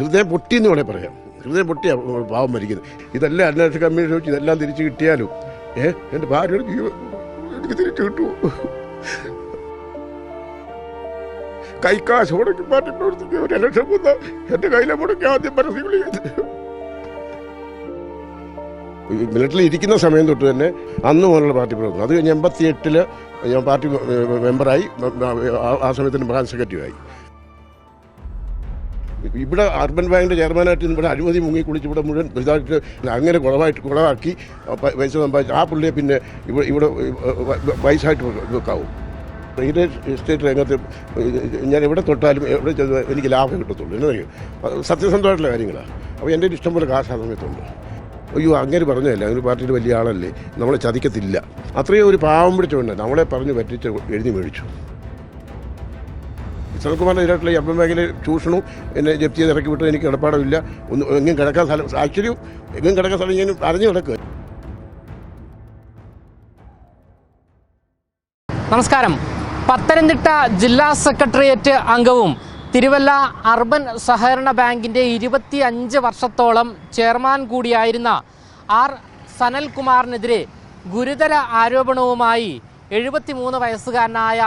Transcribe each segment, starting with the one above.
ഹൃദയം പൊട്ടി എന്ന് വേണേൽ പറയാം. ഹൃദയം പൊട്ടിയാ പാവം മരിക്കുന്നത്. ഇതെല്ലാം അന്വേഷണ കമ്മീഷൻ വെച്ച് ഇതെല്ലാം തിരിച്ചു കിട്ടിയാലും? ഏ എന്റെ ഭാര്യയുടെ എനിക്ക് തിരിച്ചു കിട്ടുമോ കൈക്കാശ് മുടക്കി മാറ്റി പ്രവർത്തിക്കുക ഒരു ലക്ഷം വന്ന എന്റെ കയ്യിലെ മുടക്കി ആദ്യം പരസ്യം വിളിക്കുന്നത് മിലിറ്ററിൽ ഇരിക്കുന്ന സമയം തൊട്ട് തന്നെ അന്ന് മുതലുള്ള പാർട്ടി പ്രവർത്തനം. അത് കഴിഞ്ഞ് എൺപത്തി എട്ടിൽ ഞാൻ പാർട്ടി മെമ്പറായി ആ സമയത്തിന് ബ്രാഞ്ച് സെക്രട്ടറിയായി. ഇവിടെ അർബൻ ബാങ്കിന്റെ ചെയർമാനായിട്ട് ഇവിടെ അഴിമതി മുങ്ങി കുളിച്ച് ഇവിടെ മുഴുവൻ ഇതായിട്ട് അങ്ങനെ കുളവായിട്ട് കുളവാക്കി പൈസ സമ്പാദിച്ചു ആ പുള്ളിയെ പിന്നെ ഇവിടെ ഇവിടെ വയസ്സായിട്ട് വെക്കാവും. റിയൽ എസ്റ്റേറ്റ് രംഗത്ത് ഞാൻ എവിടെ തൊട്ടാലും എവിടെ ചെന്ന് എനിക്ക് ലാഭം കിട്ടത്തുള്ളൂ. എന്നു സത്യസന്ധമായിട്ടുള്ള കാര്യങ്ങളാണ് അപ്പോൾ എന്റെ ഇഷ്ടം പോലെ കാശ് ആ സമയത്തുണ്ട്. അയ്യോ അങ്ങനെ പറഞ്ഞതല്ല? അങ്ങനെ പാർട്ടിയിൽ വലിയ ആളല്ലേ? നമ്മളെ ചതിക്കത്തില്ല. അത്രയും ഒരു പാവം പിടിച്ചുകൊണ്ട് നമ്മളെ പറഞ്ഞ് പറ്റിച്ച് എഴുതി മേടിച്ചു. വിശ്വകുമാറിന്റെ ഇതിനായിട്ടുള്ള ഈ ബാങ്കിലെ ചൂഷണവും എന്നെ ജപ്തി ചെയ്ത് ഇറക്കി വിട്ടത് എനിക്ക് ഇടപാടില്ല ഒന്ന് എങ്ങും കിടക്കാൻ സ്ഥലം ആക്ച്വലി എങ്ങും കിടക്കാൻ സ്ഥലം ഞാൻ അറിഞ്ഞു കിടക്കുക നമസ്കാരം. പത്തനംതിട്ട ജില്ലാ സെക്രട്ടേറിയറ്റ് അംഗവും തിരുവല്ല അർബൻ സഹകരണ ബാങ്കിന്റെ ഇരുപത്തി അഞ്ച് വർഷത്തോളം ചെയർമാൻ കൂടിയായിരുന്ന ആർ സനൽകുമാറിനെതിരെ ഗുരുതര ആരോപണവുമായി എഴുപത്തിമൂന്ന് വയസ്സുകാരനായ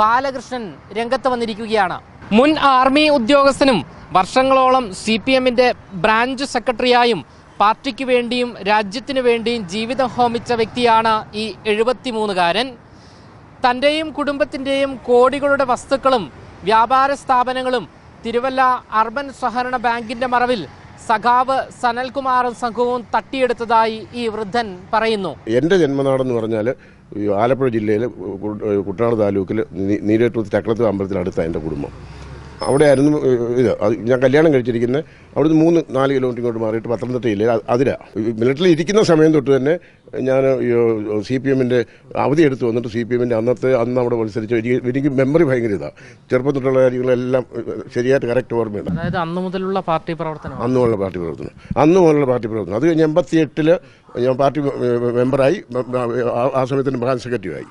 ബാലകൃഷ്ണൻ രംഗത്ത് വന്നിരിക്കുകയാണ്. മുൻ ആർമി ഉദ്യോഗസ്ഥനും വർഷങ്ങളോളം സി പി എമ്മിന്റെ ബ്രാഞ്ച് സെക്രട്ടറിയായും പാർട്ടിക്ക് വേണ്ടിയും രാജ്യത്തിനു വേണ്ടിയും ജീവിതം ഹോമിച്ച വ്യക്തിയാണ് ഈ എഴുപത്തിമൂന്നുകാരൻ. തന്റെയും കുടുംബത്തിന്റെയും കോടികളുടെ വസ്തുക്കളും വ്യാപാര സ്ഥാപനങ്ങളും തിരുവല്ല അർബൻ സഹകരണ ബാങ്കിന്റെ മറവിൽ സഖാവ് സനൽകുമാറും സംഘവും തട്ടിയെടുത്തതായി ഈ വൃദ്ധൻ പറയുന്നു. എന്റെ ജന്മനാടെന്ന് പറഞ്ഞാൽ ആലപ്പുഴ ജില്ലയിലെ കുട്ടനാട് താലൂക്കിൽ നീരേറ്റൂർ ചക്രത്ത് അമ്പലത്തിനടുത്താണ് എന്റെ കുടുംബം. അവിടെയായിരുന്നു ഇത്. ഞാൻ കല്യാണം കഴിച്ചിരിക്കുന്നത് അവിടുന്ന് മൂന്ന് നാല് കിലോമീറ്റർ ഇങ്ങോട്ട് മാറിയിട്ട് പത്തനംതിട്ട ജില്ലയിൽ അതിരാ മിലിറ്ററിൽ ഇരിക്കുന്ന സമയം തൊട്ട് തന്നെ ഞാൻ സി പി എമ്മിന്റെ അവധി എടുത്ത് വന്നിട്ട് സി പി എമ്മിന്റെ അന്നത്തെ അന്ന് അവിടെ മത്സരിച്ച് എനിക്ക് മെമ്മറി ഭയങ്കര ഇതാണ് ചെറുപ്പം തൊട്ടുള്ള കാര്യങ്ങളെല്ലാം ശരിയായിട്ട് കറക്റ്റ് ഓർമ്മയുണ്ട്. അതായത് അന്ന് മുതലുള്ള പാർട്ടി പ്രവർത്തനം. അന്ന് മുതലുള്ള പാർട്ടി പ്രവർത്തനം. അന്ന് മുതലുള്ള പാർട്ടി പ്രവർത്തനം. അത് കഴിഞ്ഞ് എൺപത്തി എട്ടിൽ ഞാൻ പാർട്ടി മെമ്പറായി ആ- ആ സമയത്തിന് ബ്രാഞ്ച് സെക്രട്ടറിയായി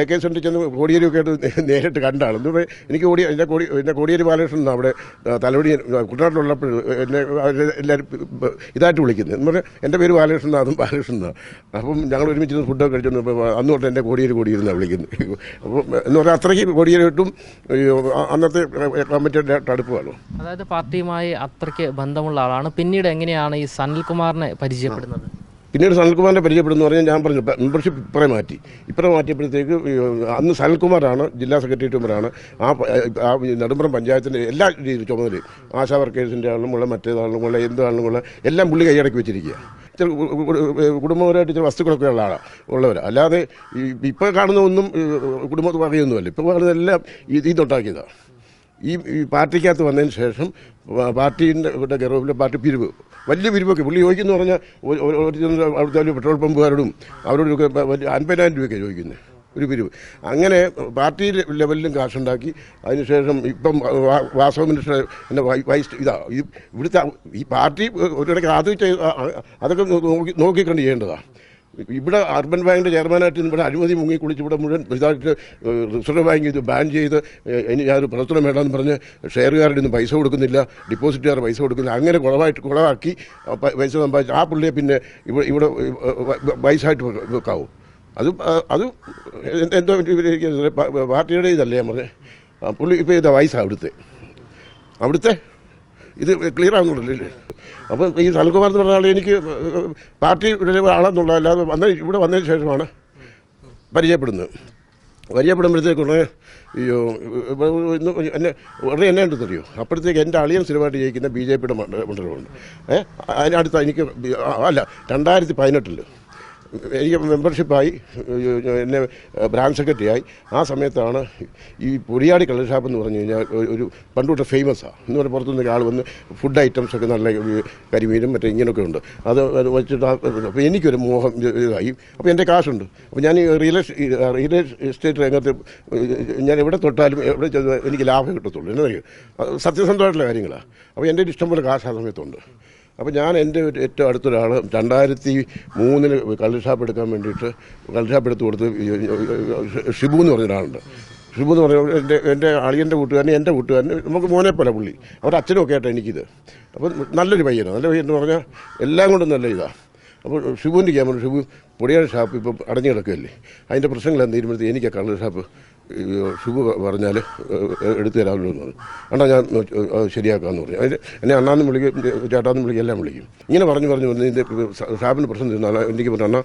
എ കെ സെന്ററിൽ ചെന്ന് കോടിയേരിയൊക്കെ ആയിട്ട് നേരിട്ട് കണ്ടാണ്. പറഞ്ഞാൽ എനിക്ക് കോടി എന്റെ കോടി എന്റെ കോടിയേരി ബാലകൃഷ്ണൻ അവിടെ തലവടി കുട്ടനാട്ടിലുള്ളപ്പോഴും എന്നെ എല്ലാവരും ഇതായിട്ട് വിളിക്കുന്നത്. എന്ന് പറഞ്ഞാൽ എന്റെ പേര് ബാലകൃഷ്ണൻ അതും ബാലകൃഷ്ണൻ എന്നാണ് അപ്പം ഞങ്ങൾ ഒരുമിച്ച് ഫുഡൊക്കെ കഴിച്ചു അന്ന് തൊട്ട് എന്റെ കോടിയേരി കോടിയിരുന്നാണ് വിളിക്കുന്നത്. അപ്പം എന്ന് പറഞ്ഞാൽ അത്രയ്ക്ക് കോടിയേരിട്ടും അന്നത്തെ കമ്മിറ്റിയുടെ അടുപ്പമാണ് അതായത് പാർട്ടിയുമായി അത്രയ്ക്ക് ബന്ധമുള്ള ആളാണ്. പിന്നീട് എങ്ങനെയാണ് ഈ സനിൽകുമാറിനെ പരിചയപ്പെടുന്നത്? പിന്നീട് സനൽകുമാറിനെ പരിചയപ്പെടുന്നു പറഞ്ഞാൽ ഞാൻ പറഞ്ഞു മെമ്പർഷിപ്പ് ഇപ്പറേ മാറ്റി. ഇപ്പറേ മാറ്റിയപ്പോഴത്തേക്ക് അന്ന് സനൽകുമാറാണ് ജില്ലാ സെക്രട്ടറി മെമ്പറാണ്. ആ നെടുമ്പുറം പഞ്ചായത്തിന്റെ എല്ലാ രീതിയിലും ചുമതലയും ആശാ വർക്കേഴ്സിന്റെ ആണെങ്കിലും ഉള്ള മറ്റേതാണെങ്കിലും ഉള്ള എന്താണെങ്കിലും ഉള്ള എല്ലാം പുള്ളി കൈയടക്കി വെച്ചിരിക്കുക. കുടുംബപരമായിട്ട് ഇച്ചിരി വസ്തുക്കളൊക്കെ ഉള്ള ആളാണ് ഉള്ളവരാണ് അല്ലാതെ ഇപ്പോൾ കാണുന്ന ഒന്നും കുടുംബത്തിൽ കുടുംബത്ത് പറയുന്നതല്ല ഇപ്പോൾ കാണുന്നതെല്ലാം ഇത് ഇതുണ്ടാക്കിയതാണ് ഈ പാർട്ടിക്കകത്ത് വന്നതിന് ശേഷം പാർട്ടീന്റെ ഗർഭത്തിലെ പാർട്ടി പിരിവ്. വലിയ വിരിവൊക്കെ പുള്ളി ചോദിക്കുന്നു പറഞ്ഞാൽ അവിടുത്തെ ഒരു പെട്രോൾ പമ്പുകാരോടും അവരോടൊക്കെ അൻപതിനായിരം രൂപയൊക്കെ ചോദിക്കുന്നത് ഒരു പിരിവ്. അങ്ങനെ പാർട്ടി ലെവലിലും കാശുണ്ടാക്കി. അതിനുശേഷം ഇപ്പം വാസവ മിനിസ്റ്റർ എന്റെ വൈസ് ഇതാ ഇവിടുത്തെ ഈ പാർട്ടി ഒരിടയ്ക്ക് ആദ്യം അതൊക്കെ നോക്കി നോക്കിക്കണ്ട് ചെയ്യേണ്ടതാണ് ഇവിടെ അർബൻ ബാങ്കിന്റെ ചെയർമാനായിട്ട് ഇവിടെ അഴിമതി മുങ്ങി കുളിച്ച് ഇവിടെ മുഴുവൻ ഇതായിട്ട് റിസർവ് ബാങ്ക് ഇത് ബാൻ ചെയ്ത് ഇനി ഞാനൊരു പ്രവർത്തനം വേണമെന്ന് പറഞ്ഞ് ഷെയറുകാരുടെ ഒന്നും പൈസ കൊടുക്കുന്നില്ല ഡിപ്പോസിറ്റുകാർ പൈസ കൊടുക്കുന്നില്ല. അങ്ങനെ കുളവായിട്ട് കുളവാക്കി പൈസ സമ്പാദിച്ച് ആ പുള്ളിയെ പിന്നെ ഇവിടെ ഇവിടെ പൈസ ആയിട്ട് വെക്കാവും. അത് അത് എന്തോ പാർട്ടിയുടെ ഇതല്ലേ ഞാൻ പറഞ്ഞത് പുള്ളി ഇപ്പോൾ ഇതാ വയസ്സാണ് അവിടുത്തെ. അവിടുത്തെ ഇത് ക്ലിയർ ആകുന്നുണ്ടല്ലേ അപ്പോൾ ഈ സനൽകുമാർ എന്ന് പറഞ്ഞാൽ എനിക്ക് പാർട്ടി ആളെന്നുള്ള അല്ലാതെ വന്ന ഇവിടെ വന്നതിന് ശേഷമാണ് പരിചയപ്പെടുന്നത്. പരിചയപ്പെടുമ്പോഴത്തേക്കുള്ള അയ്യോ ഇന്ന് എന്നെ ഉടനെ എന്നെ ഉണ്ടെന്നറിയോ അപ്പോഴത്തേക്ക് എന്റെ അളിയൻ സ്ഥിരമായിട്ട് ജയിക്കുന്ന ബി ജെ പിയുടെ മണ്ഡലമുണ്ട്. ഏഹ് അതിനടുത്ത് എനിക്ക് അല്ല രണ്ടായിരത്തി പതിനെട്ടിൽ എനിക്ക് മെമ്പർഷിപ്പായി എന്നെ ബ്രാഞ്ച് സെക്രട്ടറിയായി ആ സമയത്താണ് ഈ പൊടിയാടി കള്ള് എന്ന് പറഞ്ഞു കഴിഞ്ഞാൽ ഒരു- പണ്ടുതൊട്ട് ഫേമസാണ് എന്ന് പറഞ്ഞാൽ പുറത്തുനിന്ന് ആൾ വന്ന് ഫുഡ് ഐറ്റംസ് ഒക്കെ നല്ല കരിമീനും മറ്റേ ഇങ്ങനെയൊക്കെ ഉണ്ട്. അത് വെച്ചിട്ട് അപ്പോൾ എനിക്കൊരു മോഹം ഇതായി. അപ്പോൾ എന്റെ കാശുണ്ട്. അപ്പോൾ ഞാൻ റിയൽ റിയൽ എസ്റ്റേറ്റ് രംഗത്ത് ഞാൻ എവിടെ തൊട്ടാലും എവിടെ എനിക്ക് ലാഭം കിട്ടത്തുള്ളൂ. എന്നറിയോ സത്യസന്ധമായിട്ടുള്ള കാര്യങ്ങളാണ് അപ്പോൾ എന്റെ ഇഷ്ടം പോലെ കാശ് ആ സമയത്തുണ്ട്. അപ്പോൾ ഞാൻ എന്റെ ഏറ്റവും അടുത്തൊരാൾ രണ്ടായിരത്തി മൂന്നിൽ കള്ള് ഷാപ്പ് എടുക്കാൻ വേണ്ടിയിട്ട് കള്ള് ഷാപ്പ് എടുത്ത് കൊടുത്ത് ഷിബു എന്ന് പറഞ്ഞ ഒരാളുണ്ട്. ഷിബു എന്ന് പറഞ്ഞ എന്റെ എന്റെ അളിയന്റെ കൂട്ടുകാരൻ എന്റെ കൂട്ടുകാരൻ നമുക്ക് മോനെ പോലെ പുള്ളി. അവരുടെ അച്ഛനും ഒക്കെ ആയിട്ടാണ് എനിക്കിത്. അപ്പോൾ നല്ലൊരു പയ്യനാണ് നല്ല പയ്യൻ എന്ന് പറഞ്ഞാൽ എല്ലാം കൊണ്ടും നല്ല ഇതാണ് അപ്പോൾ ഷിബുവിന്റെ ക്യാമറ ഷിബു പൊടിയാട് ഷാപ്പ് ഇപ്പം അടഞ്ഞു കിടക്കുകയല്ലേ? അതിന്റെ പ്രശ്നങ്ങളെന്ന് തീരുമാനത്തിൽ എനിക്ക് ഷിബു പറഞ്ഞാൽ എടുത്തു തരാമല്ലോ എന്ന് പറഞ്ഞു. അണ്ണാ ഞാൻ ശരിയാക്കാമെന്ന് പറഞ്ഞു. അതിന് എന്നെ അണ്ണാന്ന് വിളിക്കും ചേട്ടാന്ന് വിളിക്കും എല്ലാം വിളിക്കും. ഇങ്ങനെ പറഞ്ഞു പറഞ്ഞു പറഞ്ഞു ഇതിന്റെ ഷാപ്പിന് പ്രശ്നം തീർന്നാൽ എനിക്ക് പറഞ്ഞു അണ്ണാ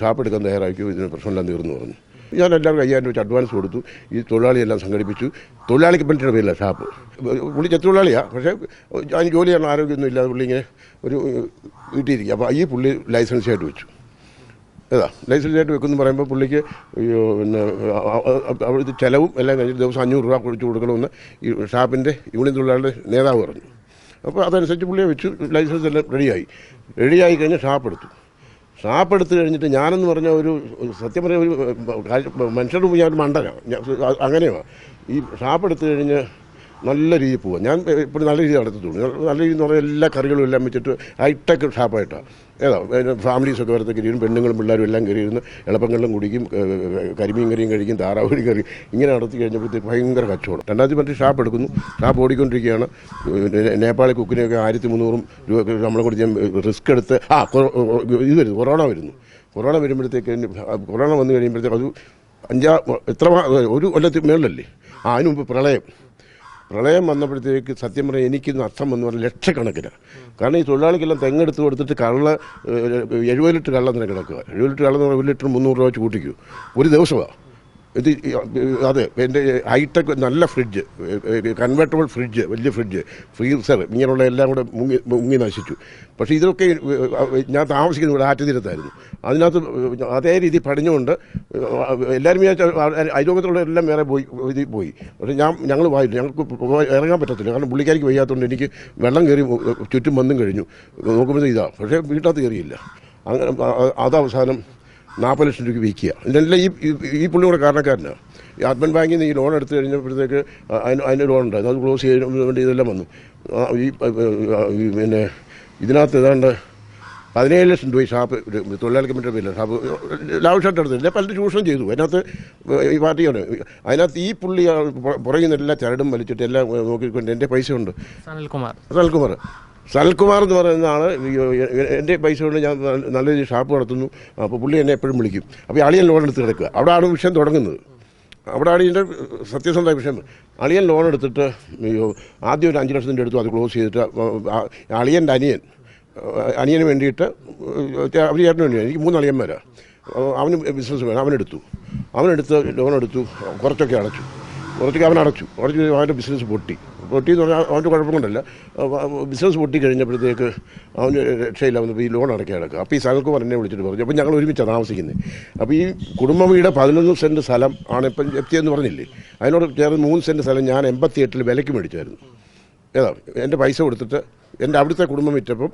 ഷാപ്പ് എടുക്കാൻ തയ്യാറാക്കി ഇതിന് പ്രശ്നമെല്ലാം തീർന്നു പറഞ്ഞു. ഞാൻ എല്ലാവർക്കും അയ്യായിരം രൂപ അഡ്വാൻസ് കൊടുത്തു. ഈ തൊഴിലാളിയെല്ലാം സംഘടിപ്പിച്ചു. തൊഴിലാളിക്ക് പറ്റിയുടെ പേരില്ല ഷാപ്പ്. പുള്ളി ചെത്തൊഴിലാളിയാണ് പക്ഷേ അതിന് ജോലി ചെയ്യണം ആരോഗ്യമൊന്നും ഇല്ലാതെ പുള്ളി ഇങ്ങനെ ഒരു വീട്ടിലിരിക്കുക. അപ്പോൾ ഈ പുള്ളി ലൈസൻസ് ആയിട്ട് വെച്ചു. ഏതാ ലൈസൻസ് ആയിട്ട് വെക്കുമെന്ന് പറയുമ്പോൾ പുള്ളിക്ക് പിന്നെ അവിടുത്തെ ചിലവും എല്ലാം കഴിഞ്ഞ് ദിവസം അഞ്ഞൂറ് രൂപ കുഴിച്ചു കൊടുക്കണമെന്ന് ഈ ഷാപ്പിന്റെ യൂണിയൻ തൊഴിലാളിയുടെ നേതാവ് പറഞ്ഞു. അപ്പോൾ അതനുസരിച്ച് പുള്ളിയെ വെച്ചു ലൈസൻസ് എല്ലാം റെഡിയായി. റെഡിയായി കഴിഞ്ഞ് ഷാപ്പ് എടുത്തു. ഷാപ്പ് എടുത്തു കഴിഞ്ഞിട്ട് ഞാനെന്ന് പറഞ്ഞ ഒരു സത്യം പറഞ്ഞ ഒരു മനുഷ്യരുടെ മുമ്പ് ഞാൻ ഒരു മണ്ടനാണ് അങ്ങനെയാണ് ഈ ഷാപ്പ് എടുത്തു കഴിഞ്ഞ് നല്ല രീതിയിൽ പോവാം. ഞാൻ ഇപ്പോൾ നല്ല രീതിയിൽ നടത്തത്തുള്ളൂ. നല്ല രീതി എന്ന് പറഞ്ഞാൽ എല്ലാ കറികളും എല്ലാം വെച്ചിട്ട് ഹൈടെക് ഷാപ്പായിട്ടാണ് ഏതാ ഫാമിലീസൊക്കെ വരത്തൊക്കെ ഇരിക്കും പെണ്ണുങ്ങളും പിള്ളേരും എല്ലാം കയറി ഇരുന്ന് എളുപ്പങ്ങളിലും കുടിക്കും കരിമീൻ കറിയും കഴിക്കും താറാവുകളും കറി ഇങ്ങനെ നടത്തി കഴിഞ്ഞപ്പോഴത്തേക്ക് ഭയങ്കര കച്ചവടം. രണ്ടാമത്തെ മറ്റേ ഷാപ്പ് എടുക്കുന്നു. ഷാപ്പ് ഓടിക്കൊണ്ടിരിക്കുകയാണ്. നേപ്പാളി കുക്കിനെയൊക്കെ ആയിരത്തി മുന്നൂറും രൂപ നമ്മളെ കൂടി ഞാൻ റിസ്ക് എടുത്ത് ആ ഇത് വരുന്നു കൊറോണ വരുന്നു. കൊറോണ വരുമ്പോഴത്തേക്ക് കൊറോണ വന്നു കഴിയുമ്പോഴത്തേക്ക് അത് അഞ്ചാ എത്ര ഒരു കൊല്ലത്തിൽ മേളിലല്ലേ? ആ അതിന് മുമ്പ് പ്രളയം. പ്രളയം വന്നപ്പോഴത്തേക്ക് സത്യം പറഞ്ഞാൽ എനിക്കിന്ന് അർത്ഥം എന്ന് പറഞ്ഞാൽ ലക്ഷക്കണക്കിന്. കാരണം ഈ തൊഴിലാളിക്കെല്ലാം തെങ്ങെടുത്ത് കൊടുത്തിട്ട് കള്ള എഴുപത് ലിറ്റർ കള്ളം തന്നെ കിടക്കുക എഴുപത് ലിറ്റർ കള്ളം ഒരു ലിറ്റർ മുന്നൂറ് രൂപ വെച്ച് കൂട്ടിക്കൂ. ഒരു ദിവസമാണ് ഇത് അതെ എന്റെ ഹൈടെക് നല്ല ഫ്രിഡ്ജ് കൺവേർട്ടബിൾ ഫ്രിഡ്ജ് വലിയ ഫ്രിഡ്ജ് ഫ്രീസർ ഇങ്ങനെയുള്ള എല്ലാം കൂടെ മുങ്ങി മുങ്ങി നശിച്ചു. പക്ഷേ ഇതൊക്കെ ഞാൻ താമസിക്കുന്നത് ഇവിടെ ആറ്റുതീരത്തായിരുന്നു. അതിനകത്ത് അതേ രീതി പടിഞ്ഞുകൊണ്ട് എല്ലാവരും വിചാരിച്ച അയലോകത്തുള്ള എല്ലാം വേറെ പോയി ഇതിൽ പോയി. പക്ഷേ ഞാൻ ഞങ്ങൾ വായില്ല ഞങ്ങൾക്ക് ഇറങ്ങാൻ പറ്റത്തില്ല കാരണം പുള്ളിക്കാരിക്ക് വയ്യാത്തതുകൊണ്ട് എനിക്ക് വെള്ളം കയറി ചുറ്റും വന്നും കഴിഞ്ഞു. നോക്കുമ്പോൾ ഇതാ പക്ഷേ വീട്ടിനകത്ത് കയറിയില്ല. അങ്ങനെ അ- അത് അവസാനം നാൽപ്പത് ലക്ഷം രൂപയ്ക്ക് വിൽക്കുക. ഇതിനെല്ലാം ഈ ഈ- പുള്ളി കൂടെ കാരണക്കാരനാണ് ഈ അർബൻ ബാങ്കിൽ നിന്ന് ഈ ലോൺ എടുത്തു കഴിഞ്ഞപ്പോഴത്തേക്ക് അതിന് അതിന് ലോൺ ഉണ്ടായിരുന്നു അത് ക്ലോസ് ചെയ്യാൻ വേണ്ടി ഇതെല്ലാം വന്നു. ഈ പിന്നെ ഇതിനകത്ത് ഏതാണ്ട് പതിനേഴ് ലക്ഷം രൂപ ഈ ഷാപ്പ് തൊഴിലാളി കമ്മിറ്റിയുടെ പേരില്ല ഷാപ്പ് ലാവശ്യമായിട്ട് എടുത്തില്ല പലരും ചൂഷണം ചെയ്തു. അതിനകത്ത് ഈ പാർട്ടിയാണ്. അതിനകത്ത് ഈ പുള്ളി പുറകിൽ നിന്നെല്ലാം ചരടും വലിച്ചിട്ട് എല്ലാം നോക്കിക്കൊണ്ട് എന്റെ പൈസ ഉണ്ട് സനൽകുമാർ. സനൽകുമാർ. സനൽകുമാർ എന്ന് പറയുന്ന ആൾ എന്റെ പൈസ കൊണ്ട് ഞാൻ നല്ല രീതിയിൽ ഷാപ്പ് നടത്തുന്നു. അപ്പോൾ പുള്ളി എന്നെ എപ്പോഴും വിളിക്കും. അപ്പോൾ അളിയൻ ലോൺ എടുത്ത് കിടക്കുക. അവിടെയാണ് വിഷയം തുടങ്ങുന്നത്. അവിടെയാണ് ഇതിന്റെ സത്യസന്ധമായ വിഷയം. അളിയൻ ലോൺ എടുത്തിട്ട് ആദ്യം ഒരു അഞ്ച് ലക്ഷത്തിന്റെ എടുത്തു അത് ക്ലോസ് ചെയ്തിട്ട് അളിയന്റെ അനിയൻ അനിയന് വേണ്ടിയിട്ട് അവർ ചേട്ടന് വേണ്ടി എനിക്ക് മൂന്ന് അളിയന്മാരാണ് അവന് ബിസിനസ് വേണം. അവനെടുത്തു. അവനെടുത്ത് ലോൺ എടുത്തു. കുറച്ചൊക്കെ അടച്ചു. കുറച്ചൊക്കെ അവൻ അടച്ചു കുറച്ച് അവന്റെ ബിസിനസ് പൊട്ടി. പൊട്ടി എന്ന് പറഞ്ഞാൽ അവന്റെ കുഴപ്പം കൊണ്ടല്ല. ബിസിനസ് പൊട്ടി കഴിഞ്ഞപ്പോഴത്തേക്ക് അവന് രക്ഷയില്ല അവന് ഈ ലോൺ അടയ്ക്കാൻ കിടക്കുക അപ്പോൾ ഈ സനൽകുമാർ എന്നെ വിളിച്ചിട്ട് പറഞ്ഞു. അപ്പോൾ ഞങ്ങൾ ഒരുമിച്ച് താമസിക്കുന്നത് അപ്പോൾ ഈ കുടുംബ വീട് പതിനൊന്ന് സെന്റ് സ്ഥലം ആണ് ഇപ്പം എത്തിയെന്ന് പറഞ്ഞില്ലേ? അതിനോട് ചേർന്ന് മൂന്ന് സെന്റ് സ്ഥലം ഞാൻ എൺപത്തി എട്ടിൽ വിലയ്ക്ക് മേടിച്ചായിരുന്നു. ഏതാ? എന്റെ പൈസ കൊടുത്തിട്ട് എന്റെ അവിടുത്തെ കുടുംബം വിറ്റപ്പം